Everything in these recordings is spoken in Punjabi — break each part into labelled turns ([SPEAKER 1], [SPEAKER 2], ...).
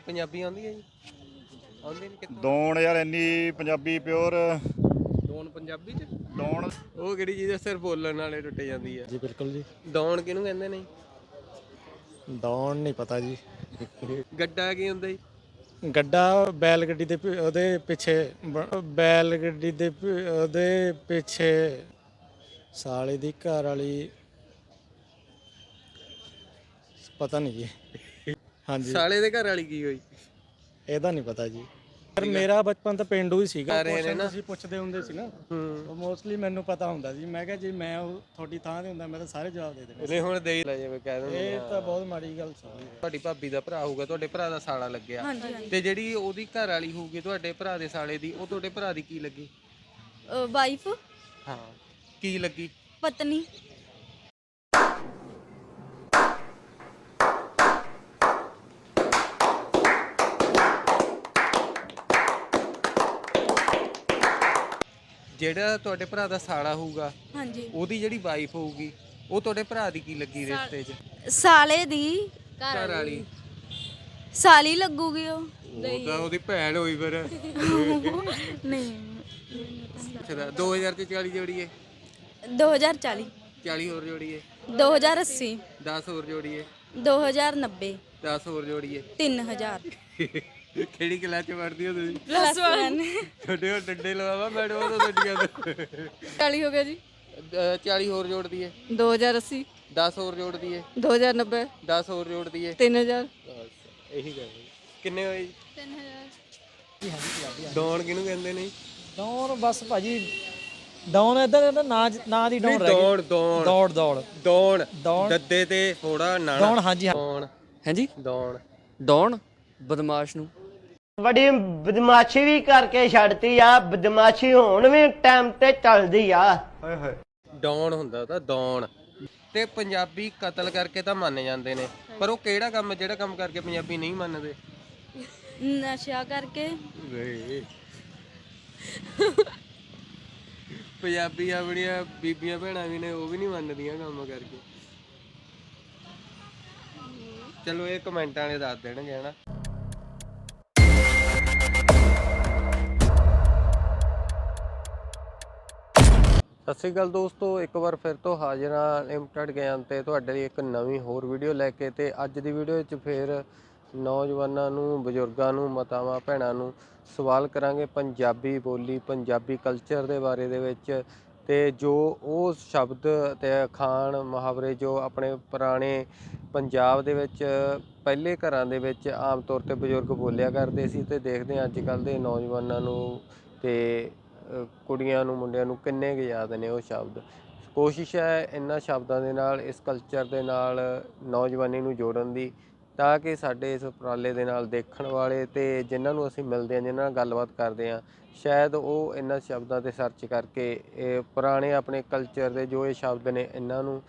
[SPEAKER 1] ਤੁਹਾਨੂੰ ਪੰਜਾਬੀ ਆਉਂਦੀ ਹੈ ਜੀ? ਆਉਂਦੀ ਨਹੀਂ ਕਿੱਥੋਂ?
[SPEAKER 2] ਦੌਣ ਯਾਰ ਇੰਨੀ ਪੰਜਾਬੀ ਪਿਓਰ।
[SPEAKER 1] ਦੌਣ ਪੰਜਾਬੀ ਚ?
[SPEAKER 2] ਦੌਣ।
[SPEAKER 1] ਉਹ ਕਿਹੜੀ ਚੀਜ਼ ਹੈ ਸਿਰ ਬੋਲਣ ਨਾਲੇ ਟੁੱਟ ਜਾਂਦੀ ਹੈ
[SPEAKER 3] ਜੀ ਬਿਲਕੁਲ ਜੀ।
[SPEAKER 1] ਦੌਣ ਕਿਹਨੂੰ ਕਹਿੰਦੇ ਨੇ?
[SPEAKER 3] ਦੌਣ ਨਹੀਂ ਪਤਾ ਜੀ।
[SPEAKER 1] ਗੱਡਾ ਕੀ ਹੁੰਦਾ ਜੀ?
[SPEAKER 3] ਗੱਡਾ ਬੈਲ ਗੱਡੀ ਦੇ ਪਿ- ਉਹਦੇ ਪਿੱਛੇ ਬ- ਬੈਲ ਗੱਡੀ ਦੇ ਪਿ- ਉਹਦੇ ਪਿੱਛੇ ਸਾਲੇ ਦੀ ਘਰ ਵਾਲੀ। ਪਤਾ ਨਹੀਂ ਜੀ। ਹਾਂਜੀ।
[SPEAKER 1] ਸਾਲੇ ਦੇ ਘਰ ਵਾਲੀ ਕੀ ਹੋਈ?
[SPEAKER 3] ਇਹਦਾ ਨਹੀਂ ਪਤਾ ਜੀ। ਪਰ ਮੇਰਾ ਬਚਪਨ ਤਾਂ ਪਿੰਡੂ ਹੀ ਸੀਗਾ।
[SPEAKER 1] ਆ ਰਹੇ ਨੇ
[SPEAKER 3] question
[SPEAKER 1] ਨਾ।
[SPEAKER 3] ਤੁਸੀਂ ਪੁੱਛਦੇ ਹੁੰਦੇ ਸੀ ਨਾ।
[SPEAKER 1] ਹੂੰ।
[SPEAKER 3] ਉਹ ਮੋਸਟਲੀ ਮੈਨੂੰ ਪਤਾ ਹੁੰਦਾ ਸੀ। ਮੈਂ ਕਿਹਾ ਜੀ ਮੈਂ ਉਹ ਤੁਹਾਡੀ ਥਾਂ ਤੇ ਹੁੰਦਾ ਮੈਂ ਤਾਂ ਸਾਰੇ ਜਵਾਬ ਦੇ ਦੇਣੇ।
[SPEAKER 1] ਇਹਦੇ ਹੁਣ ਦੇ ਹੀ ਲੈ ਜਾਵੇ ਕਹਿ ਦਿੰਦੇ
[SPEAKER 3] ਇਹ। ਤਾਂ ਬਹੁਤ ਮਾੜੀ ਗੱਲ ਸੀ।
[SPEAKER 1] ਤੁਹਾਡੀ ਭਾਬੀ ਦਾ ਭਰਾ ਹੋਊਗਾ ਤੁਹਾਡੇ ਭਰਾ ਦਾ ਸਾਲਾ ਲੱਗਿਆ। ਤੇ ਜਿਹੜੀ ਉਹਦੀ ਘਰ ਵਾਲੀ ਹੋਊਗੀ ਤੁਹਾਡੇ ਭਰਾ ਦੇ ਸਾਲੇ ਦੀ ਉਹ ਤੁਹਾਡੇ ਭਰਾ ਦੀ ਕੀ ਲੱਗੀ?
[SPEAKER 4] ਵਾਈਫ
[SPEAKER 1] ਹਾਂ। ਕੀ ਲੱਗੀ?
[SPEAKER 4] ਪਤਨੀ।
[SPEAKER 1] ਜਿਹੜਾ ਤੁਹਾਡੇ ਭਰਾ ਦਾ ਸਾਲਾ ਹੋਊਗਾ
[SPEAKER 4] ਹਾਂਜੀ।
[SPEAKER 1] ਉਹਦੀ ਜਿਹੜੀ ਵਾਈਫ ਹੋਊਗੀ ਉਹ ਤੁਹਾਡੇ ਭਰਾ ਦੀ ਕੀ ਲੱਗੀ ਰਿਸ਼ਤੇ 'ਚ?
[SPEAKER 4] ਸਾਲੇ ਦੀ।
[SPEAKER 1] ਘਰ ਵਾਲੀ।
[SPEAKER 4] ਸਾਲੀ ਲੱਗੂਗੀ ਉਹ।
[SPEAKER 1] ਉਹ ਤਾਂ ਉਹਦੀ ਭੈਣ ਹੋਈ ਫਿਰ।
[SPEAKER 4] ਨਹੀਂ।
[SPEAKER 1] ਅੱਛਾ 2000 ਚ 40 ਜੋੜੀਏ?
[SPEAKER 4] 2040
[SPEAKER 1] 40 ਹੋਰ ਜੋੜੀਏ?
[SPEAKER 4] 2080
[SPEAKER 1] 10 ਹੋਰ ਜੋੜੀਏ?
[SPEAKER 4] 2090
[SPEAKER 1] 10 ਹੋਰ ਜੋੜੀਏ?
[SPEAKER 4] 3000
[SPEAKER 1] ਕਿਹੜੀ ਕਲਾਸ ਚ ਪੜ੍ਹਦੀ ਹੋ ਤੁਸੀਂ?
[SPEAKER 4] ਪਲੱਸ 1
[SPEAKER 1] ਤੁਹਾਡੇ ਉਹ ਡੰਡੇ ਲਵਾਵਾ ਮੈਡਮ ਉਹ ਤੁਹਾਡੀਆਂ ਤੋਂ
[SPEAKER 4] 40 ਹੋ ਗਿਆ ਜੀ।
[SPEAKER 1] ਅਹ 40 ਹੋਰ ਜੋੜ ਦਈਏ
[SPEAKER 4] 2080
[SPEAKER 1] 10 ਹੋਰ ਜੋੜ ਦਈਏ
[SPEAKER 4] 2090
[SPEAKER 1] 10 ਹੋਰ ਜੋੜ ਦਈਏ
[SPEAKER 4] 3000
[SPEAKER 1] ਇਹੀ ਗੱਲ ਕਿੰਨੇ ਹੋਏ ਜੀ? 3000 ਡੌਣ ਕਿਹਨੂੰ ਕਹਿੰਦੇ ਨੇ?
[SPEAKER 3] ਦੌੜ ਬਸ ਭਾਜੀ ਦੌੜ ਇਧਰ ਨਾ ਨਾ ਦੀ ਦੌੜ ਰਹਿ ਗਈ।
[SPEAKER 1] ਦੌੜ ਦੌੜ।
[SPEAKER 3] ਦੌੜ ਦੌੜ।
[SPEAKER 1] ਦੌਣ ਦੱਦੇ ਤੇ ਥੋੜਾ ਨਾਣਾ।
[SPEAKER 3] ਦੌੜ ਹਾਂਜੀ ਹਾਂ।
[SPEAKER 1] ਦੌਣ
[SPEAKER 5] ਹਾਂਜੀ?
[SPEAKER 1] ਦੌਣ
[SPEAKER 5] ਡੌਨ ਬਦਮਾਸ਼ ਨੂੰ।
[SPEAKER 6] ਬੜੀ ਬਦਮਾਸ਼ੀ ਵੀ ਕਰਕੇ ਛੱਡਤੀ ਆ ਬਦਮਾਸ਼ੀ ਹੁਣ ਵੀ ਟਾਈਮ ਤੇ ਚੱਲਦੀ ਆ।
[SPEAKER 1] ਡੌਣ ਹੁੰਦਾ ਤਾਂ ਦੌਣ ਤੇ ਪੰਜਾਬੀ ਕਤਲ ਕਰਕੇ ਤਾਂ ਮੰਨ ਜਾਂਦੇ ਨੇ। ਪਰ ਉਹ ਕਿਹੜਾ ਕੰਮ ਜਿਹੜਾ ਕੰਮ ਕਰਕੇ ਪੰਜਾਬੀ ਨਹੀਂ ਮੰਨਦੇ?
[SPEAKER 4] ਨਸ਼ਾ ਕਰਕੇ।
[SPEAKER 1] ਪੰਜਾਬੀ ਆਪਣੀਆਂ ਬੀਬੀਆਂ ਭੈਣਾਂ ਵੀ ਨੇ ਉਹ ਵੀ ਨਹੀਂ ਮੰਨਦੀਆਂ ਕੰਮ ਕਰਕੇ। ਚਲੋ ਇਹ ਕਮੈਂਟਾਂ ਵਾਲੇ ਦੱਸ ਦੇਣਗੇ ਹਨਾ? ਸਤਿ ਸ਼੍ਰੀ ਅਕਾਲ ਦੋਸਤੋ, ਇੱਕ ਵਾਰ ਫਿਰ ਤੋਂ ਹਾਜ਼ਰ ਹਾਂ ਲਿਮਟਿਡ ਗਿਆਨ ਤੇ ਤੁਹਾਡੇ ਲਈ ਇੱਕ ਨਵੀਂ ਹੋਰ ਵੀਡੀਓ ਲੈ ਕੇ ਤੇ ਅੱਜ ਦੀ ਵੀਡੀਓ ਵਿੱਚ ਫਿਰ ਨੌਜਵਾਨਾਂ ਨੂੰ, ਬਜ਼ੁਰਗਾਂ ਨੂੰ, ਮਾਤਾਵਾਂ, ਭੈਣਾਂ ਨੂੰ ਸਵਾਲ ਕਰਾਂਗੇ ਪੰਜਾਬੀ ਬੋਲੀ, ਪੰਜਾਬੀ ਕਲਚਰ ਦੇ ਬਾਰੇ ਦੇ ਵਿੱਚ ਤੇ ਜੋ ਉਹ ਸ਼ਬਦ ਤੇ ਅਖਾਣ ਮੁਹਾਵਰੇ ਜੋ ਆਪਣੇ ਪੁਰਾਣੇ ਪੰਜਾਬ ਦੇ ਵਿੱਚ, ਪਹਿਲੇ ਘਰਾਂ ਦੇ ਵਿੱਚ ਆਮ ਤੌਰ ਤੇ ਬਜ਼ੁਰਗ ਬੋਲਿਆ ਕਰਦੇ ਸੀ ਤੇ ਦੇਖਦੇ ਹਾਂ ਅੱਜ ਕੱਲ ਦੇ ਨੌਜਵਾਨਾਂ ਨੂੰ ਤੇ ਕੁੜੀਆਂ ਨੂੰ, ਮੁੰਡਿਆਂ ਨੂੰ ਕਿੰਨੇ ਕੁ ਯਾਦ ਨੇ ਉਹ ਸ਼ਬਦ? ਕੋਸ਼ਿਸ਼ ਹੈ ਇਹਨਾਂ ਸ਼ਬਦਾਂ ਦੇ ਨਾਲ, ਇਸ ਕਲਚਰ ਦੇ ਨਾਲ, ਨੌਜਵਾਨੀ ਨੂੰ ਜੋੜਨ ਦੀ, ਤਾਂ ਕਿ ਸਾਡੇ ਇਸ ਉਪਰਾਲੇ ਦੇ ਨਾਲ ਦੇਖਣ ਵਾਲੇ ਤੇ ਜਿਨ੍ਹਾਂ ਨੂੰ ਅਸੀਂ ਮਿਲਦੇ ਹਾਂ, ਜਿਨ੍ਹਾਂ ਨਾਲ ਗੱਲਬਾਤ ਕਰਦੇ ਹਾਂ, ਸ਼ਾਇਦ ਉਹ ਇਹਨਾਂ ਸ਼ਬਦਾਂ ਤੇ ਸਰਚ ਕਰਕੇ, ਇਹ ਪੁਰਾਣੇ ਆਪਣੇ ਕਲਚਰ ਦੇ ਜੋ ਇਹ ਸ਼ਬਦ ਨੇ, ਇਹਨਾਂ ਨੂੰ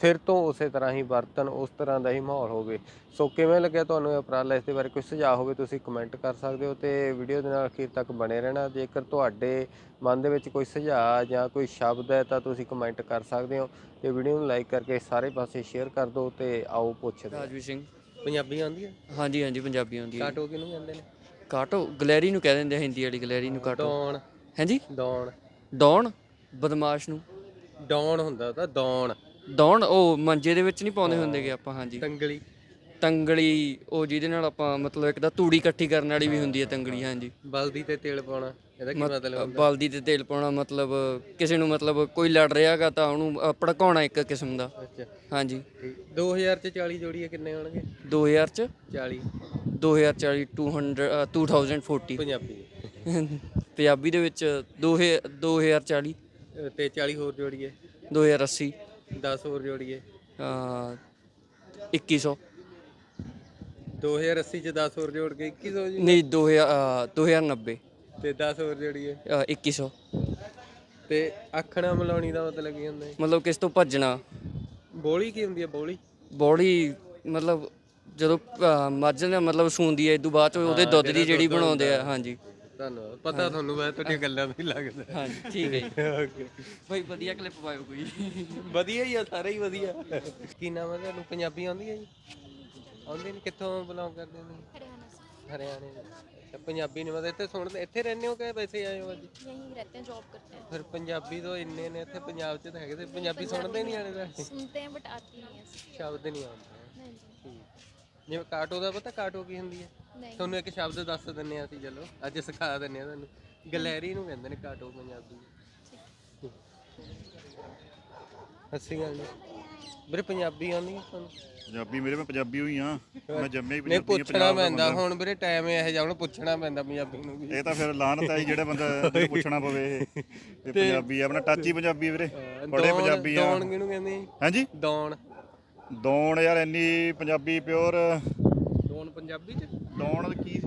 [SPEAKER 1] ਫਿਰ ਤੋਂ ਉਸੇ ਤਰ੍ਹਾਂ ਹੀ ਵਰਤਨ ਉਸ ਤਰ੍ਹਾਂ ਦਾ ਹੀ ਮਾਹੌਲ ਹੋਵੇ। ਸੋ ਕਿਵੇਂ ਲੱਗਿਆ ਤੁਹਾਨੂੰ ਇਹ ਉਪਰਾਲਾ? ਇਸ ਦੇ ਬਾਰੇ ਕੋਈ ਸੁਝਾਅ ਹੋਵੇ ਤੁਸੀਂ ਕਮੈਂਟ ਕਰ ਸਕਦੇ ਹੋ ਤੇ ਵੀਡੀਓ ਦੇ ਨਾਲ ਅਖੀਰ ਤੱਕ ਬਣੇ ਰਹਿਣਾ। ਜੇਕਰ ਤੁਹਾਡੇ ਮਨ ਦੇ ਵਿੱਚ ਕੋਈ ਸੁਝਾਅ ਜਾਂ ਕੋਈ ਸ਼ਬਦ ਹੈ ਤਾਂ ਤੁਸੀਂ ਕਮੈਂਟ ਕਰ ਸਕਦੇ ਹੋ ਤੇ ਵੀਡੀਓ ਨੂੰ ਲਾਈਕ ਕਰਕੇ ਸਾਰੇ ਪਾਸੇ ਸ਼ੇਅਰ ਕਰ ਦਿਓ ਤੇ ਆਓ ਪੁੱਛਦੇ ਹਾਂ।
[SPEAKER 5] ਰਾਜਵੀਰ ਸਿੰਘ।
[SPEAKER 1] ਪੰਜਾਬੀ ਆਉਂਦੀ ਹੈ?
[SPEAKER 5] ਹਾਂਜੀ ਹਾਂਜੀ ਪੰਜਾਬੀ ਆਉਂਦੀ ਹੈ।
[SPEAKER 1] ਕਾਟੋ ਕਿਹਨੂੰ ਕਹਿੰਦੇ ਨੇ?
[SPEAKER 5] ਕਾਟੋ? ਗਲੈਰੀ ਨੂੰ ਕਹਿ ਦਿੰਦੇ ਆ ਹਿੰਦੀ ਵਾਲੀ ਗਲੈਰੀ ਨੂੰ ਕਾਟੋ।
[SPEAKER 1] ਦੌਣ।
[SPEAKER 5] ਹਾਂਜੀ?
[SPEAKER 1] ਦੌਣ।
[SPEAKER 5] ਡੌਨ ਬਦਮਾਸ਼ ਨੂੰ।
[SPEAKER 1] ਡੌਣ ਹੁੰਦਾ ਤਾਂ ਦੌਣ
[SPEAKER 5] ਉਹ ਮੰਜੇ ਦੇ ਵਿੱਚ ਨਹੀਂ ਪਾਉਂਦੇ ਹੁੰਦੇਗੇ ਆਪਾਂ ਹਾਂਜੀ।
[SPEAKER 1] ਤੰਗਲੀ।
[SPEAKER 5] ਤੰਗਲੀ ਉਹ ਜਿਹਦੇ ਨਾਲ ਆਪਾਂ ਮਤਲਬ ਇੱਕ ਤਾਂ ਤੂੜੀ ਇਕੱਠੀ ਕਰਨ ਵਾਲੀ ਵੀ ਹੁੰਦੀ ਹੈ ਤੰਗਲੀ ਹਾਂਜੀ।
[SPEAKER 1] ਬਲਦੀ ਤੇ ਤੇਲ ਪਾਉਣਾ ਇਹਦਾ ਕੀ ਮਤਲਬ ਹੁੰਦਾ?
[SPEAKER 5] ਬਲਦੀ ਤੇ ਤੇਲ ਪਾਉਣਾ ਮਤਲਬ ਕਿਸੇ ਨੂੰ ਮਤਲਬ ਕੋਈ ਲੜ ਰਿਹਾਗਾ ਤਾਂ ਉਹਨੂੰ ਅ, ਭੜਕਾਉਣਾ ਇੱਕ ਕਿਸਮ ਦਾ।
[SPEAKER 1] ਅੱਛਾ।
[SPEAKER 5] ਹਾਂਜੀ।
[SPEAKER 1] ਠੀਕ 2000 ਚ 40 ਜੋੜੀਏ ਕਿੰਨੇ ਹੋਣਗੇ?
[SPEAKER 5] 2000 ਚ?
[SPEAKER 1] 40
[SPEAKER 5] 2040 200 ਅ, 2040
[SPEAKER 1] ਪੰਜਾਬੀ।
[SPEAKER 5] ਪੰਜਾਬੀ ਦੇ ਵਿੱਚ 2000 2040
[SPEAKER 1] ਅਹ ਤੇ 40 ਹੋਰ ਜੋੜੀਏ
[SPEAKER 5] 2080
[SPEAKER 1] 10 ਹੋਰ ਜੋੜੀਏ।
[SPEAKER 5] ਅ 2100
[SPEAKER 1] 2080 ਚ 10 ਹੋਰ ਜੋੜ ਕੇ 2100 ਜੀ।
[SPEAKER 5] ਨਹੀਂ 2000 ਅ, 2090
[SPEAKER 1] ਤੇ 10 ਹੋਰ ਜੋੜੀਏ।
[SPEAKER 5] ਅ, 2100
[SPEAKER 1] ਤੇ ਆਖਣਾ ਮਲਾਉਣੀ ਦਾ ਮਤਲਬ ਕੀ ਹੁੰਦਾ ਹੈ
[SPEAKER 5] ਮਤਲਬ ਕਿਸ ਤੋਂ ਭੱਜਣਾ?
[SPEAKER 1] ਬੋਲੀ ਕੀ ਹੁੰਦੀ ਹੈ ਬੋਲੀ?
[SPEAKER 5] ਬੋਡੀ ਮਤਲਬ ਜਦੋਂ ਮੱਝ ਨੇ ਮਤਲਬ ਸੂੰਦੀ ਹੈ ਇਦੋਂ ਬਾਅਦ ਚ ਉਹਦੇ ਦੁੱਧ ਦੀ ਜਿਹੜੀ ਬਣਾਉਂਦੇ ਆ ਹਾਂਜੀ।
[SPEAKER 1] ਧੰਨਵਾਦ ਪਤਾ ਤੁਹਾਨੂੰ ਮੈਂ ਤੁਹਾਡੀਆਂ ਗੱਲਾਂ ਤੋਂ ਹੀ ਲੱਗਦਾ
[SPEAKER 5] ਹਾਂਜੀ ਠੀਕ ਹੈ ਜੀ
[SPEAKER 1] ਓਕੇ
[SPEAKER 5] ਭਾਈ ਵਧੀਆ ਕਲਿੱਪ ਪਾਇਓ ਕੋਈ
[SPEAKER 1] ਵਧੀਆ ਹੀ ਆ ਸਾਰੇ ਹੀ ਵਧੀਆ ਕੀ ਨਾਮ ਹੈ ਤੁਹਾਨੂੰ ਪੰਜਾਬੀ ਆਉਂਦੀ ਹੈ ਜੀ ਆਉਂਦੀ ਨਹੀਂ ਕਿੱਥੋਂ ਬਿਲੋਂਗ ਕਰਦੇ ਹੋ ਹਰਿਆਣੇ ਦੇ ਅੱਛਾ ਪੰਜਾਬੀ ਨਹੀਂ ਮਤਲਬ ਇੱਥੇ ਸੁਣਦੇ ਇੱਥੇ ਰਹਿੰਦੇ ਹੋ ਕਿ ਵੈਸੇ ਆਏ ਹੋ ਅੱਜ
[SPEAKER 7] यहीं रहते हैं जॉब करते हैं
[SPEAKER 1] ਫਿਰ ਪੰਜਾਬੀ ਤੋਂ ਇੰਨੇ ਨੇ ਇੱਥੇ ਪੰਜਾਬ 'ਚ ਤਾਂ ਹੈਗੇ ਤੇ ਪੰਜਾਬੀ ਸੁਣਦੇ ਨਹੀਂ ਆਣੇ ਦਾ
[SPEAKER 7] सुनते हैं बट आती नहीं है
[SPEAKER 1] ਸ਼ਬਦ ਨਹੀਂ ਆਉਂਦੇ
[SPEAKER 7] नहीं जी
[SPEAKER 1] ਠੀਕ ਜਿਵੇਂ ਕਾਟੋ ਦਾ ਪਤਾ ਕਾਟੋ ਕੀ ਹੁੰਦੀ ਹੈ?
[SPEAKER 7] नहीं
[SPEAKER 1] ਤੁਹਾਨੂੰ ਇੱਕ ਸ਼ਬਦ ਦੱਸ ਦਿੰਨੇ ਆ ਅਸੀਂ ਚਲੋ। ਅੱਜ ਸਿਖਾ ਦਿੰਨੇ ਆ ਤੁਹਾਨੂੰ। ਗਲੈਰੀ ਨੂੰ ਕਹਿੰਦੇ ਨੇ ਕਾਟੋ ਪੰਜਾਬੀ। ਸੱਸੀ ਗੱਲ ਵੀਰੇ ਪੰਜਾਬੀ ਆਉਂਦੀ ਹੈ ਤੁਹਾਨੂੰ?
[SPEAKER 2] ਪੰਜਾਬੀ ਮੇਰੇ ਮੈਂ ਪੰਜਾਬੀ ਹੋਈ ਆ ਮੈਂ ਜੰਮਿਆ ਹੀ
[SPEAKER 1] ਨਹੀਂ
[SPEAKER 2] ਪੰਜਾਬੀ
[SPEAKER 1] ਪੁੱਛਣਾ ਪੈਂਦਾ। ਹੁਣ ਵੀਰੇ ਟਾਈਮ ਇਹ ਜਿਹਾ ਹੁਣ ਪੁੱਛਣਾ ਪੈਂਦਾ ਪੰਜਾਬੀ ਨੂੰ ਵੀ।
[SPEAKER 2] ਇਹ ਤਾਂ ਫਿਰ ਲਾਹਨਤ ਹੈ ਜਿਹੜਾ ਬੰਦਾ ਜਿਹਨੂੰ ਪੁੱਛਣਾ ਪਵੇ ਇਹ। ਇਹ ਪੰਜਾਬੀ ਆ ਆਪਣਾ ਟੱਚ ਹੀ ਪੰਜਾਬੀ ਵੀਰੇ। ਬੜੇ ਪੰਜਾਬੀ ਆ।
[SPEAKER 1] ਦੌਣ ਕਿਹਨੂੰ ਕਹਿੰਦੇ ਆ ਜੀ?
[SPEAKER 2] ਹਾਂਜੀ
[SPEAKER 1] ਦੌਣ।
[SPEAKER 2] ਦੌਣ ਯਾਰ ਇੰਨੀ ਪੰਜਾਬੀ ਪਿਓਰ
[SPEAKER 1] ਦੌਣ ਪੰਜਾਬੀ ਚ?
[SPEAKER 2] ਦੌਣ ਕੀ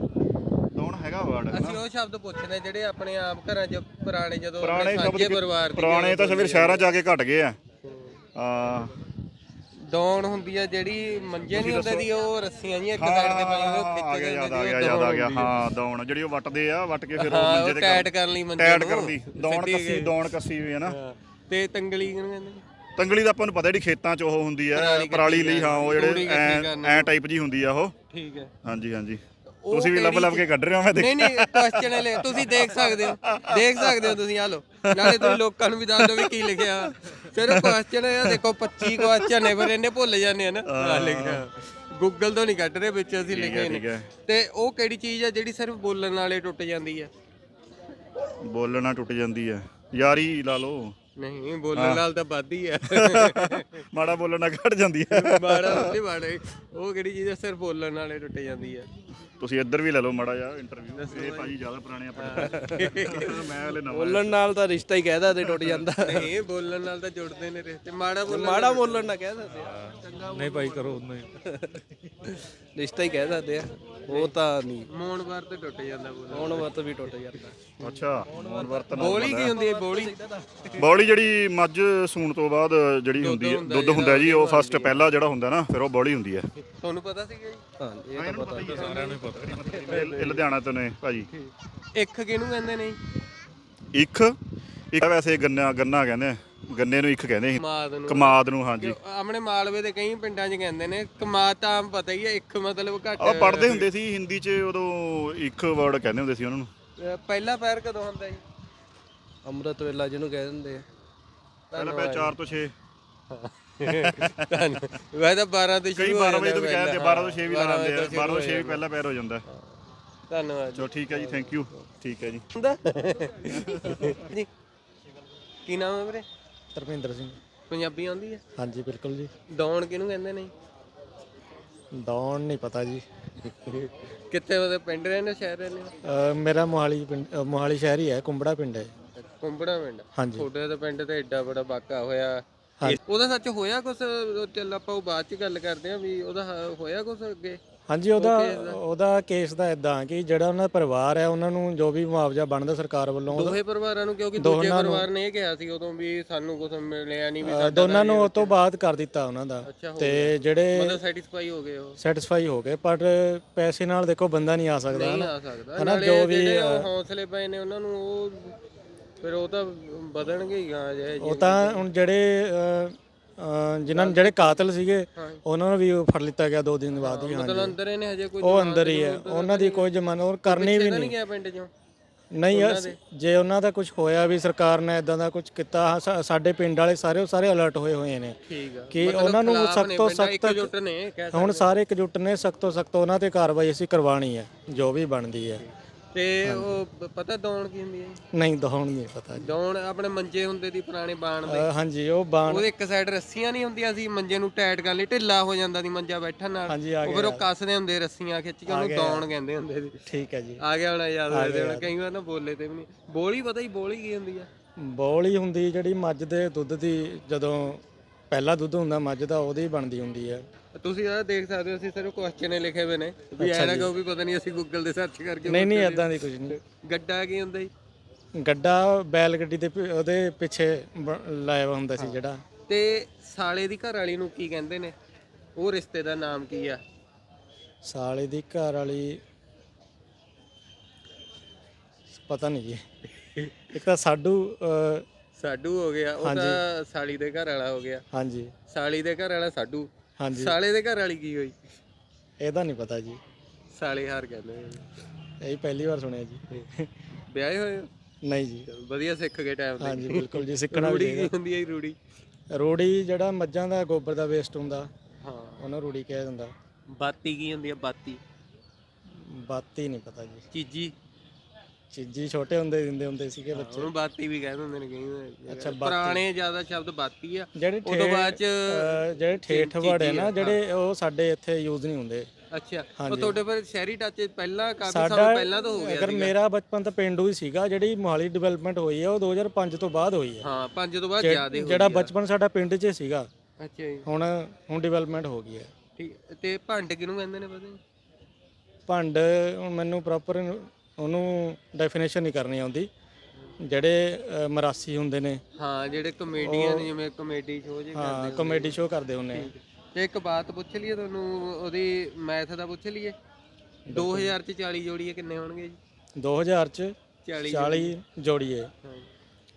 [SPEAKER 2] ਦੌਣ ਹੈਗਾ ਵਰਡ
[SPEAKER 1] ਅਸੀਂ ਉਹ ਸ਼ਬਦ ਪੁੱਛਦੇ ਜਿਹੜੇ ਆਪਣੇ ਆਪ ਘਰਾਂ 'ਚ ਪੁਰਾਣੇ ਜਦੋਂ
[SPEAKER 2] ਪੁਰਾਣੇ
[SPEAKER 1] ਆਪਣੇ ਸਾਂਝੇ ਪਰਿਵਾਰ ਦੀ
[SPEAKER 2] ਪੁਰਾਣੇ ਤਾਂ ਸਵੇਰ ਸ਼ਹਿਰਾਂ ਆ ਕੇ ਘਟ ਗਏ ਆ। ਆ।
[SPEAKER 1] ਦੌਣ ਹੁੰਦੀ ਆ ਜਿਹੜੀ ਮੰਜੇ ਨਹੀਂ ਹੁੰਦੇ ਦੀ ਉਹ ਰੱਸੀਆਂ ਜੀਆਂ ਇੱਕ ਸਾਈਡ ਤੇ ਪਾਈਆਂ ਉਹ
[SPEAKER 2] ਆ
[SPEAKER 1] ਖਿੱਚ
[SPEAKER 2] ਗਿਆ
[SPEAKER 1] ਕੇ
[SPEAKER 2] ਯਾਦ ਆ ਗਿਆ ਯਾਦ ਆ ਗਿਆ। ਹਾਂ ਦੌਣ ਜਿਹੜੀ ਉਹ ਵੱਟਦੇ ਆ ਵੱਟ ਕੇ ਫਿਰ ਉਹ ਮੰਜੇ ਤੇ
[SPEAKER 1] ਟੈਟ ਕਰਨ ਲਈ ਮੰਜੇ ਨੂੰ।
[SPEAKER 2] ਕਰਦੀ। ਦੌਣ
[SPEAKER 1] ਸਿੱਧੀ
[SPEAKER 2] ਕੱਸੀ
[SPEAKER 1] ਗਈ।
[SPEAKER 2] ਦੌਣ ਕੱਸੀ ਹੋਈ ਹੈ ਨਾ।
[SPEAKER 1] ਤੇ ਤੰਗਲੀ ਕਿਹਨੂੰ ਕਹਿੰਦੇ? ਨੇ?
[SPEAKER 2] ਤੰਗਲੀ ਦਾ ਆਪਾਂ ਨੂੰ ਪਤਾ ਜਿਹੜੀ ਖੇਤਾਂ 'ਚ ਉਹ ਹੁੰਦੀ
[SPEAKER 1] ਪਰਾਲੀ
[SPEAKER 2] ਹੈ ਪਰਾਲੀ ਲਈ ਹਾਂ ਉਹ ਜਿਹੜੇ। ਐ ਟਾਈਪ ਜੀ ਹੁੰਦੀ ਆ ਉਹ।
[SPEAKER 1] ਠੀਕ ਹੈ।
[SPEAKER 2] ਹਾਂਜੀ ਹਾਂਜੀ।
[SPEAKER 1] ਉਹ
[SPEAKER 2] ਤੁਸੀਂ ਵੀ ਲੱਭ ਲੱਭ ਕੇ ਕੱਢ ਰਹੇ ਹੋ ਮੈਂ ਦੇਖ
[SPEAKER 1] ਨਹੀਂ ਨਹੀਂ ਕੁਐਸਚਨ ਲੈ ਤੁਸੀਂ ਦੇਖ ਸਕਦੇ ਹੋ ਦੇਖ ਸਕਦੇ ਹੋ ਤੁਸੀਂ ਆ ਲੋ ਨਾਲੇ ਤੁਸੀਂ ਲੋਕਾਂ ਨੂੰ ਵੀ ਦੱਸ ਦਿਓ ਵੀ ਕੀ ਲਿਖਿਆ। ਸਿਰਫ ਕੁਐਸਚਨ ਹੈ ਦੇਖੋ 25 ਕੁਐਸਚਨ ਨੇ ਫਿਰ ਇਹਨੇ ਭੁੱਲ ਜਾਂਦੇ ਆ ਨਾ। ਆ ਲਿਖਿਆ। ਗੂਗਲ ਤੋਂ ਨਹੀਂ ਕੱਢ ਰਹੇ ਵਿੱਚ ਅਸੀਂ ਲਿਖੇ ਨੇ।
[SPEAKER 2] ਹੈ।
[SPEAKER 1] ਤੇ ਉਹ ਕਿਹੜੀ ਚੀਜ਼ ਆ ਜਿਹੜੀ ਸਿਰਫ ਬੋਲਣ ਨਾਲੇ ਟੁੱਟ ਜਾਂਦੀ ਆ?
[SPEAKER 2] ਬੋਲਣਾ ਟੁੱਟ ਜਾਂਦੀ ਹੈ ਯਾਰੀ ਲਾ ਲਓ।
[SPEAKER 1] ਨਹੀਂ ਬੋਲਣ ਨਾਲ ਤਾਂ ਵੱਧ ਹੀ ਆ।
[SPEAKER 2] ਮਾੜਾ ਬੋਲਣਾ ਘਟ ਜਾਂਦੀ ਹੈ
[SPEAKER 1] ਮਾੜਾ ਨਹੀਂ ਮਾੜਾ। ਉਹ ਕਿਹੜੀ ਚੀਜ਼ ਆ? ਸਿਰਫ ਬੋਲਣ ਨਾਲੇ ਟੁੱਟ ਜਾਂਦੀ ਆ।
[SPEAKER 2] ਤੁਸੀਂ ਇੱਧਰ ਵੀ ਲੈ ਲਓ ਮਾੜਾ ਜਿਹਾ ਇੰਟਰਵਿਊ ਇਹ ਭਾਜੀ ਜ਼ਿਆਦਾ ਪੁਰਾਣੇ ਆਪਣੇ। ਮੈਂ ਹਲੇ ਨਵਾਂ
[SPEAKER 8] ਬੋਲਣ ਨਾਲ ਤਾਂ ਰਿਸ਼ਤਾ ਹੀ ਕਹਿਦਾ ਤੇ ਟੁੱਟ ਜਾਂਦਾ।
[SPEAKER 1] ਨਹੀਂ ਬੋਲਣ ਨਾਲ ਤਾਂ ਜੁੜਦੇ ਨੇ ਰਿਸ਼ਤੇ। ਮਾੜਾ ਬੋਲਣ
[SPEAKER 8] ਮਾੜਾ ਬੋਲਣ ਨਾ ਕਹਿ ਸਕਦੇ ਆ। ਚੰਗਾ
[SPEAKER 3] ਨਹੀਂ ਭਾਈ ਕਰੋ ਨਹੀਂ
[SPEAKER 8] ਰਿਸ਼ਤਾ ਹੀ ਕਹਿ ਸਕਦੇ ਆ। ਉਹ ਤਾਂ ਨਹੀਂ।
[SPEAKER 1] ਮੋਣ ਵਾਰ ਤੇ ਟੁੱਟ ਜਾਂਦਾ ਬੋਲਣ
[SPEAKER 8] ਹੁਣ ਵਤ ਵੀ ਟੁੱਟ ਜਾਂਦਾ।
[SPEAKER 2] ਅੱਛਾ ਮੋਨ ਵਰਤਨ
[SPEAKER 1] ਬੋਲੀ ਕੀ ਹੁੰਦੀ ਹੈ ਬੋਲੀ?
[SPEAKER 2] ਬੌਲੀ ਜਿਹੜੀ ਮੱਝ ਸੂਣ ਤੋਂ ਬਾਅਦ ਜਿਹੜੀ ਹੁੰਦੀ ਹੈ ਦੁੱਧ ਹੁੰਦਾ ਜੀ ਉਹ ਫਸਟ ਪਹਿਲਾ ਜਿਹੜਾ ਹੁੰਦਾ ਨਾ ਫਿਰ ਉਹ ਬੌਲੀ ਹੁੰਦੀ ਹੈ।
[SPEAKER 1] ਤੁਹਾਨੂੰ ਪਤਾ ਸੀਗਾ ਜੀ?
[SPEAKER 8] ਹਾਂ ਇਹ ਤਾਂ ਪਤਾ
[SPEAKER 2] ਸਾਰਿਆਂ ਨੂੰ ਪਤਾ। ਇਹ ਲੁਧਿਆਣਾ ਤੋਂ ਨੇ ਭਾਜੀ।
[SPEAKER 1] ਇੱਕ ਕਿਹਨੂੰ ਕਹਿੰਦੇ ਨੇ
[SPEAKER 2] ਇੱਕ ਇੱਕ ਵੈਸੇ ਗੰਨਾ ਗੰਨਾ ਕਹਿੰਦੇ ਆ। ਗੰਨੇ ਨੂੰ ਇੱਕ ਕਹਿੰਦੇ ਸੀ।
[SPEAKER 1] ਕਮਾਦ ਨੂੰ।
[SPEAKER 2] ਕਮਾਦ ਨੂੰ ਹਾਂਜੀ।
[SPEAKER 1] ਆਪਣੇ ਮਾਲਵੇ ਦੇ ਕਈ ਪਿੰਡਾਂ 'ਚ ਕਹਿੰਦੇ ਨੇ ਕਮਾਦ ਤਾਂ ਆਮ ਪਤਾ ਹੀ ਹੈ ਇੱਕ ਮਤਲਬ ਘੱਟ
[SPEAKER 2] ਉਹ ਪੜ੍ਹਦੇ ਹੁੰਦੇ ਸੀ ਹਿੰਦੀ 'ਚ ਉਦੋਂ ਇੱਕ ਵਰਡ ਕਹਿੰਦੇ ਹੁੰਦੇ ਸੀ ਉਹਨਾਂ ਨੂੰ।
[SPEAKER 1] ਪਹਿਲਾ ਪੈਰ ਕਦੋਂ ਹੁੰਦਾ ਜੀ?
[SPEAKER 8] ਅੰਮ੍ਰਿਤ ਵੇਲਾ ਜਿਹਨੂੰ ਕਹਿ ਦਿੰਦੇ ਆ।
[SPEAKER 2] ਪਹਿਲਾਂ ਪੈ 4 ਤੋਂ 6
[SPEAKER 1] ਧੰਨ ਵੈਸੇ ਤਾਂ 12 ਤੋਂ
[SPEAKER 2] ਕਈ
[SPEAKER 1] ਸ਼ੁਰੂ ਹੋ
[SPEAKER 2] 12 ਵਜੇ ਤੋਂ ਵੀ
[SPEAKER 1] ਜਾਂਦਾ
[SPEAKER 2] ਕਹਿੰਦੇ 12 ਤੋਂ 6 ਵੀ
[SPEAKER 1] 12
[SPEAKER 2] ਲਾਉਂਦੇ ਆ
[SPEAKER 1] ਤੋਂ
[SPEAKER 2] 12 ਤੋਂ 6 ਵੀ ਪਹਿਲਾ ਪੈਰ ਹੋ ਜਾਂਦਾ।
[SPEAKER 1] ਧੰਨਵਾਦ।
[SPEAKER 2] ਚਲੋ ਠੀਕ ਹੈ ਜੀ ਥੈਂਕ ਯੂ ਠੀਕ ਹੈ ਜੀ।
[SPEAKER 1] ਹੁੰਦਾ। ਜੀ। ਕੀ ਨਾਮ ਹੈ ਵੀਰੇ?
[SPEAKER 3] ਧਰਮਿੰਦਰ ਸਿੰਘ।
[SPEAKER 1] ਪੰਜਾਬੀ ਆਉਂਦੀ ਹੈ?
[SPEAKER 3] ਹਾਂਜੀ ਬਿਲਕੁਲ ਜੀ।
[SPEAKER 1] ਦੌਣ ਕਿਹਨੂੰ ਕਹਿੰਦੇ ਨੇ?
[SPEAKER 3] ਦੌਣ ਨਹੀਂ ਪਤਾ ਜੀ।
[SPEAKER 1] ਕਿੱਥੇ ਉਹਦੇ ਪਿੰਡ ਰਹਿੰਦੇ ਸ਼ਹਿਰ ਰਹਿੰਦੇ
[SPEAKER 3] ਅਹ ਮੇਰਾ ਮੋਹਾਲੀ ਪਿੰਡ ਅਹ ਮੋਹਾਲੀ ਸ਼ਹਿਰ ਹੀ ਹੈ ਕੁੰਬੜਾ ਪਿੰਡ ਹੈ।
[SPEAKER 1] ਕੁੰਬੜਾ ਪਿੰਡ।
[SPEAKER 3] ਹਾਂਜੀ।
[SPEAKER 1] ਤੁਹਾਡੇ ਦਾ ਪਿੰਡ ਤੇ ਏਡਾ ਬੜਾ ਵਾਕਾ ਹੋਇਆ। ਉਹਦਾ ਸੱਚ ਹੋਇਆ ਕੁਛ ਚੱਲ ਆਪਾਂ ਉਹ ਬਾਅਦ ਚ ਗੱਲ ਕਰਦੇ ਆ ਵੀ ਉਹਦਾ ਹ- ਹੋਇਆ ਕੁਛ ਅੱਗੇ?
[SPEAKER 3] ਹਾਂਜੀ ਉਹਦਾ ਉਹਦਾ ਕੇਸ ਦਾ ਇਦਾਂ ਕਿ ਜਿਹੜਾ ਉਹਨਾਂ ਦਾ ਪਰਿਵਾਰ ਹੈ ਉਹਨਾਂ ਨੂੰ ਜੋ ਵੀ ਮੁਆਵਜ਼ਾ ਬਣਦਾ ਸਰਕਾਰ ਵੱਲੋਂ ਉਹਦਾ-
[SPEAKER 1] ਦੋਹੇ ਪਰਿਵਾਰਾਂ ਨੂੰ ਕਿਉਂਕਿ ਦੂਜੇ ਪਰਿਵਾਰ ਨੇ ਇਹ ਕਿਹਾ ਸੀ ਉਦੋਂ ਵੀ ਸਾਨੂੰ ਕੁਝ ਮਿਲਿਆ ਨਹੀਂ ਵੀ ਸਾਡਾ
[SPEAKER 3] ਦੋਨਾਂ ਨੂੰ ਉਹ ਤੋਂ ਬਾਅਦ ਕਰ ਦਿੱਤਾ ਉਹਨਾਂ ਦਾ।
[SPEAKER 1] ਅੱਛਾ ਹੋ
[SPEAKER 3] ਤੇ ਜਿਹੜੇ
[SPEAKER 1] ਮਤਲਬ ਸੈਟੀਸਫਾਈ ਹੋ ਗਏ ਉਹ।
[SPEAKER 3] ਸੈਟੀਸਫਾਈ ਹੋ ਗਏ ਪਰ ਪੈਸੇ ਨਾਲ ਦੇਖੋ ਬੰਦਾ ਨਹੀਂ ਆ ਸਕਦਾ
[SPEAKER 1] ਨਹੀਂ
[SPEAKER 3] ਹਨਾ।
[SPEAKER 1] ਆ ਸਕਦਾ।
[SPEAKER 3] ਹਨਾ,
[SPEAKER 1] ਨਾਲੇ
[SPEAKER 3] ਜੋ ਵੀ,
[SPEAKER 1] ਜਿਹੜੇ ਉਹ
[SPEAKER 3] ਅਹ,
[SPEAKER 1] ਹੌਸਲੇ ਪਏ ਨੇ ਉਹਨਾਂ ਨੂੰ ਉਹ ਫਿਰ ਉਹ ਤਾਂ ਵਧਣਗੇ ਹੀ ਗਾਂ ਜੇ
[SPEAKER 3] ਉਹ ਤਾਂ ਹੁਣ ਜਿਹੜੇ ਜਿਨ੍ਹਾਂ ਨੂੰ ਜਿਹੜੇ ਕਾਤਲ ਸੀਗੇ ਉਹਨਾਂ ਨੂੰ ਵੀ ਫੜ ਲਿੱਤਾ ਗਿਆ ਦੋ ਦਿਨ ਬਾਅਦ ਹੀ
[SPEAKER 1] ਮਤਲਬ
[SPEAKER 3] ਹਾਂਜੀ।
[SPEAKER 1] ਅੰਦਰ ਹੀ ਨੇ ਹਜੇ ਕੋਈ
[SPEAKER 3] ਉਹ ਅੰਦਰ ਹੀ ਹੈ। ਉਹਨਾਂ ਦੀ ਕੋਈ ਜ਼ਮਾਨਤ ਹੋਰ ਕਰਨੀ ਵੀ
[SPEAKER 1] ਨਹੀਂ।
[SPEAKER 3] ਨਹੀਂ
[SPEAKER 1] ਗਿਆ ਪਿੰਡ ਚੋਂ?
[SPEAKER 3] ਨਹੀਂ ਅਸ- ਜੇ ਉਹਨਾਂ ਦਾ ਕੁਝ ਹੋਇਆ ਵੀ ਸਰਕਾਰ ਨੇ ਇਦਾਂ ਦਾ ਕੁਝ ਕੀਤਾ ਹਾਂ, ਸਾ- ਸਾਡੇ ਪਿੰਡ ਵਾਲੇ ਸਾਰੇ ਉਹ ਸਾਰੇ ਅਲਰਟ ਹੋਏ ਹੋਏ ਨੇ।
[SPEAKER 1] ਠੀਕ ਆ।
[SPEAKER 3] ਕਿ ਉਹਨਾਂ ਨੂੰ ਸਖਤ ਤੋਂ ਸਖਤ
[SPEAKER 1] ਇੱਕਜੁੱਟ ਨੇ ਕਹਿ
[SPEAKER 3] ਹੁਣ ਸਾਰੇ ਇਕਜੁੱਟ ਨੇ ਸਖਤ ਤੋਂ ਸਖਤ ਉਹਨਾਂ ਤੇ ਕਾਰਵਾਈ ਅਸੀਂ ਕਰਵਾਣੀ ਹੈ ਜੋ ਵੀ ਬਣਦੀ ਹੈ।
[SPEAKER 1] ਤੇ ਉਹ ਪ- ਪਤਾ ਦੌਣ ਕੀ ਹੁੰਦੀ ਹੈ ਜੀ?
[SPEAKER 3] ਨਹੀਂ ਦਹਾਉਣ ਨਹੀਂ ਪਤਾ ਜੀ।
[SPEAKER 1] ਦੌਣ ਆਪਣੇ ਮੰਜੇ ਹੁੰਦੇ ਦੀ ਪੁਰਾਣੇ ਬਾਣ ਦੇ।
[SPEAKER 3] ਅਹ ਹਾਂਜੀ ਉਹ ਬਾਣ
[SPEAKER 1] ਉਹਦੇ ਇੱਕ ਸਾਈਡ ਰੱਸੀਆਂ ਨਹੀਂ ਹੁੰਦੀਆਂ ਸੀ ਮੰਜੇ ਨੂੰ ਟਾਈਟ ਕਰਨ ਲਈ ਢਿੱਲਾ ਹੋ ਜਾਂਦਾ ਸੀ ਮੰਜਾ ਬੈਠਣ ਨਾਲ।
[SPEAKER 3] ਹਾਂਜੀ ਆ
[SPEAKER 1] ਉਹ ਫਿਰ ਉਹ ਕੱਸਦੇ ਹੁੰਦੇ ਰੱਸੀਆਂ ਖਿੱਚ ਕੇ ਉਹਨੂੰ ਦੌਣ ਕਹਿੰਦੇ ਹੁੰਦੇ ਸੀ।
[SPEAKER 3] ਠੀਕ ਹੈ ਜੀ।
[SPEAKER 1] ਆ ਗਿਆ ਹੁਣ ਯਾਦ ਆ ਗਿਆ ਕਈ ਵਾਰ ਨਾ ਬੋਲੇ ਤੇ ਵੀ ਨਹੀਂ। ਬੋਲੀ ਪਤਾ ਹੀ ਬੋਲੀ ਕੀ ਹੁੰਦੀ ਆ?
[SPEAKER 3] ਬੋਲੀ ਹੁੰਦੀ ਜਿਹੜੀ ਮੱਝ ਦੇ ਦੁੱਧ ਦੀ ਜਦੋਂ ਪਹਿਲਾ ਦੁੱਧ ਹੁੰਦਾ ਮੱਝ ਦਾ ਉਹਦੀ ਬਣਦੀ ਹੁੰਦੀ ਹੈ।
[SPEAKER 1] ਤੁਸੀਂ ਆ ਦੇਖ ਸਕਦੇ ਹੋ ਅਸੀਂ ਸਿਰਫ ਕੁਐਸਚਨ ਲਿਖੇ ਹੋਏ ਨੇ। ਵੀ ਐ ਨਾ ਕਹੋ ਵੀ ਪਤਾ ਨਹੀਂ ਅਸੀਂ ਗੂਗਲ ਤੇ ਸਰਚ ਕਰਕੇ
[SPEAKER 3] ਨਹੀਂ ਨਹੀਂ ਇਦਾਂ ਦੀ ਕੁਝ ਨਹੀਂ।
[SPEAKER 1] ਗੱਡਾ ਕੀ ਹੁੰਦਾ ਜੀ?
[SPEAKER 3] ਗੱਡਾ ਬੈਲ ਗੱਡੀ ਦੇ ਪਿ- ਉਹਦੇ ਪਿੱਛੇ ਬ- ਲਾਇਆ ਵਾ ਹੁੰਦਾ ਸੀ ਜਿਹੜਾ।
[SPEAKER 1] ਤੇ ਸਾਲੇ ਦੀ ਘਰ ਵਾਲੀ ਨੂੰ ਕੀ ਕਹਿੰਦੇ ਨੇ? ਉਹ ਰਿਸ਼ਤੇ ਦਾ ਨਾਮ ਕੀ ਆ?
[SPEAKER 3] ਸਾਲੇ ਦੀ ਘਰ ਵਾਲੀ ਪਤਾ ਨਹੀਂ ਜੀ। ਇੱਕ ਤਾਂ ਸਾਡੂ ਅਹ,
[SPEAKER 1] ਸਾਡੂ ਹੋ ਗਿਆ ਉਹ ਤਾਂ ਸਾਲੀ ਦੇ ਘਰ ਵਾਲਾ ਹੋ ਗਿਆ।
[SPEAKER 3] ਹਾਂਜੀ।
[SPEAKER 1] ਸਾਲੀ ਦੇ ਘਰ ਵਾਲਾ ਸਾਡੂ।
[SPEAKER 3] ਹਾਂਜੀ।
[SPEAKER 1] ਸਾਲੇ ਦੇ ਘਰ ਵਾਲੀ ਕੀ ਹੋਈ?
[SPEAKER 3] ਇਹਦਾ ਨਹੀਂ ਪਤਾ ਜੀ।
[SPEAKER 1] ਸਾਲੇ ਹਾਰ ਕਹਿੰਦੇ ਨੇ।
[SPEAKER 3] ਇਹ ਪਹਿਲੀ ਵਾਰ ਸੁਣਿਆ ਜੀ।
[SPEAKER 1] ਵਿਆਹੇ ਹੋਏ ਹੋ?
[SPEAKER 3] ਨਹੀਂ ਜੀ।
[SPEAKER 1] ਚਲੋ, ਵਧੀਆ ਸਿੱਖ ਗਏ ਟਾਈਮ ਤੇ।
[SPEAKER 3] ਹਾਂਜੀ ਬਿਲਕੁਲ ਜੀ ਸਿੱਖਣਾ ਵੀ
[SPEAKER 1] ਰੂੜੀ ਕੀ
[SPEAKER 3] ਚਾਹੀਦਾ
[SPEAKER 1] ਹੁੰਦੀ ਹੈ ਰੂੜੀ?
[SPEAKER 3] ਰੋੜੀ ਜਿਹੜਾ ਮੱਝਾਂ ਦਾ ਗੋਬਰ ਦਾ ਵੇਸਟ ਹੁੰਦਾ
[SPEAKER 1] ਹਾਂ।
[SPEAKER 3] ਉਹਨੂੰ ਰੂੜੀ ਕਹਿ ਦਿੰਦਾ
[SPEAKER 1] ਬਾਤੀ ਕੀ ਹੁੰਦੀ ਹੈ ਬਾਤੀ?
[SPEAKER 3] ਬਾਤੀ ਨਹੀਂ ਪਤਾ ਜੀ।
[SPEAKER 1] ਚੀਜੀ?
[SPEAKER 3] ਚੀਜੀ ਛੋਟੇ ਹੁੰਦੇ ਦਿੰਦੇ ਹੁੰਦੇ ਸੀਗੇ ਬੱਚੇ।
[SPEAKER 1] ਉਹਨੂੰ ਬਾਤੀ ਵੀ ਕਹਿ ਦਿੰਦੇ ਨੇ ਕਈ
[SPEAKER 3] ਅੱਛਾ।
[SPEAKER 1] ਪੁਰਾਣੇ ਜ਼ਿਆਦਾ ਸ਼ਬਦ ਬਾਤੀ ਆ।
[SPEAKER 3] ਜਿਹੜੇ
[SPEAKER 1] ਉਹ ਤੋਂ
[SPEAKER 3] ਠੇਠ-
[SPEAKER 1] ਬਾਅਦ ਚ
[SPEAKER 3] ਜਿਹੜੇ ਠੇਠ ਵਰਡ ਹੈ ਨਾ ਜਿਹੜੇ ਉਹ ਸਾਡੇ ਇੱਥੇ ਯੂਜ਼ ਨਹੀਂ ਹੁੰਦੇ।
[SPEAKER 1] ਅੱਛਾ ਉਹ। ਤੁਹਾਡੇ ਪਰ ਸ਼ਹਿਰੀ ਟੱਚ ਪਹਿਲਾਂ ਕਾਫੀ ਸਾਲ ਪਹਿਲਾਂ ਤੋਂ ਹੋ ਗਿਆ
[SPEAKER 3] ਅਗਰ ਮੇਰਾ ਬਚਪਨ ਤਾਂ ਪਿੰਡੂ ਹੀ ਸੀਗਾ ਜਿਹੜੀ ਮੋਹਾਲੀ ਡਿਵੈਲਪਮੈਂਟ ਹੋਈ ਹੈ ਉਹ 2005 ਤੋਂ ਬਾਅਦ ਹੋਈ ਹੈ
[SPEAKER 1] ਹਾਂ ਪੰਜ ਤੋਂ ਬਾਅਦ ਜ਼ਿਆਦਾ
[SPEAKER 3] ਜਿਹੜਾ। ਬਚਪਨ ਸਾਡਾ ਪਿੰਡ 'ਚ ਸੀਗਾ
[SPEAKER 1] ਅੱਛਾ ਜੀ।
[SPEAKER 3] ਹੁਣ ਹੁਣ ਡਿਵੈਲਪਮੈਂਟ ਹੋ ਗਈ ਹੈ
[SPEAKER 1] ਠੀਕ ਤੇ ਭੰਡ ਕਿਹਨੂੰ ਕਹਿੰਦੇ ਨੇ ਪਤਾ
[SPEAKER 3] ਭੰਡ ਹੁਣ ਮੈਨੂੰ ਪ੍ਰੋਪਰ ਉਹਨੂੰ ਡੈਫੀਨੇਸ਼ਨ ਨਹੀਂ ਕਰਨੀ ਆਉਂਦੀ। ਜਿਹੜੇ ਮਰਾਸੀ ਹੁੰਦੇ ਨੇ।
[SPEAKER 1] ਹਾਂ ਜਿਹੜੇ ਕਮੇਡੀਅਨ ਜਿਵੇਂ ਕਮੇਡੀ ਸ਼ੋਅ ਜੇ
[SPEAKER 3] ਹਾਂ
[SPEAKER 1] ਕਰਦੇ
[SPEAKER 3] ਕਮੇਡੀ ਸ਼ੋਅ ਕਰਦੇ ਹੁੰਦੇ ਆ।
[SPEAKER 1] ਤੇ ਇੱਕ ਬਾਤ ਪੁੱਛ ਲਈਏ ਤੁਹਾਨੂੰ ਉਹਦੀ ਮੈਥ ਦਾ ਪੁੱਛ ਲਈਏ। 2000 ਚ 40 ਜੋੜੀਏ ਕਿੰਨੇ ਹੋਣਗੇ ਜੀ?
[SPEAKER 3] 2000 ਚ
[SPEAKER 1] 40
[SPEAKER 3] 40 ਜੋੜੀਏ
[SPEAKER 1] ਹਾਂ।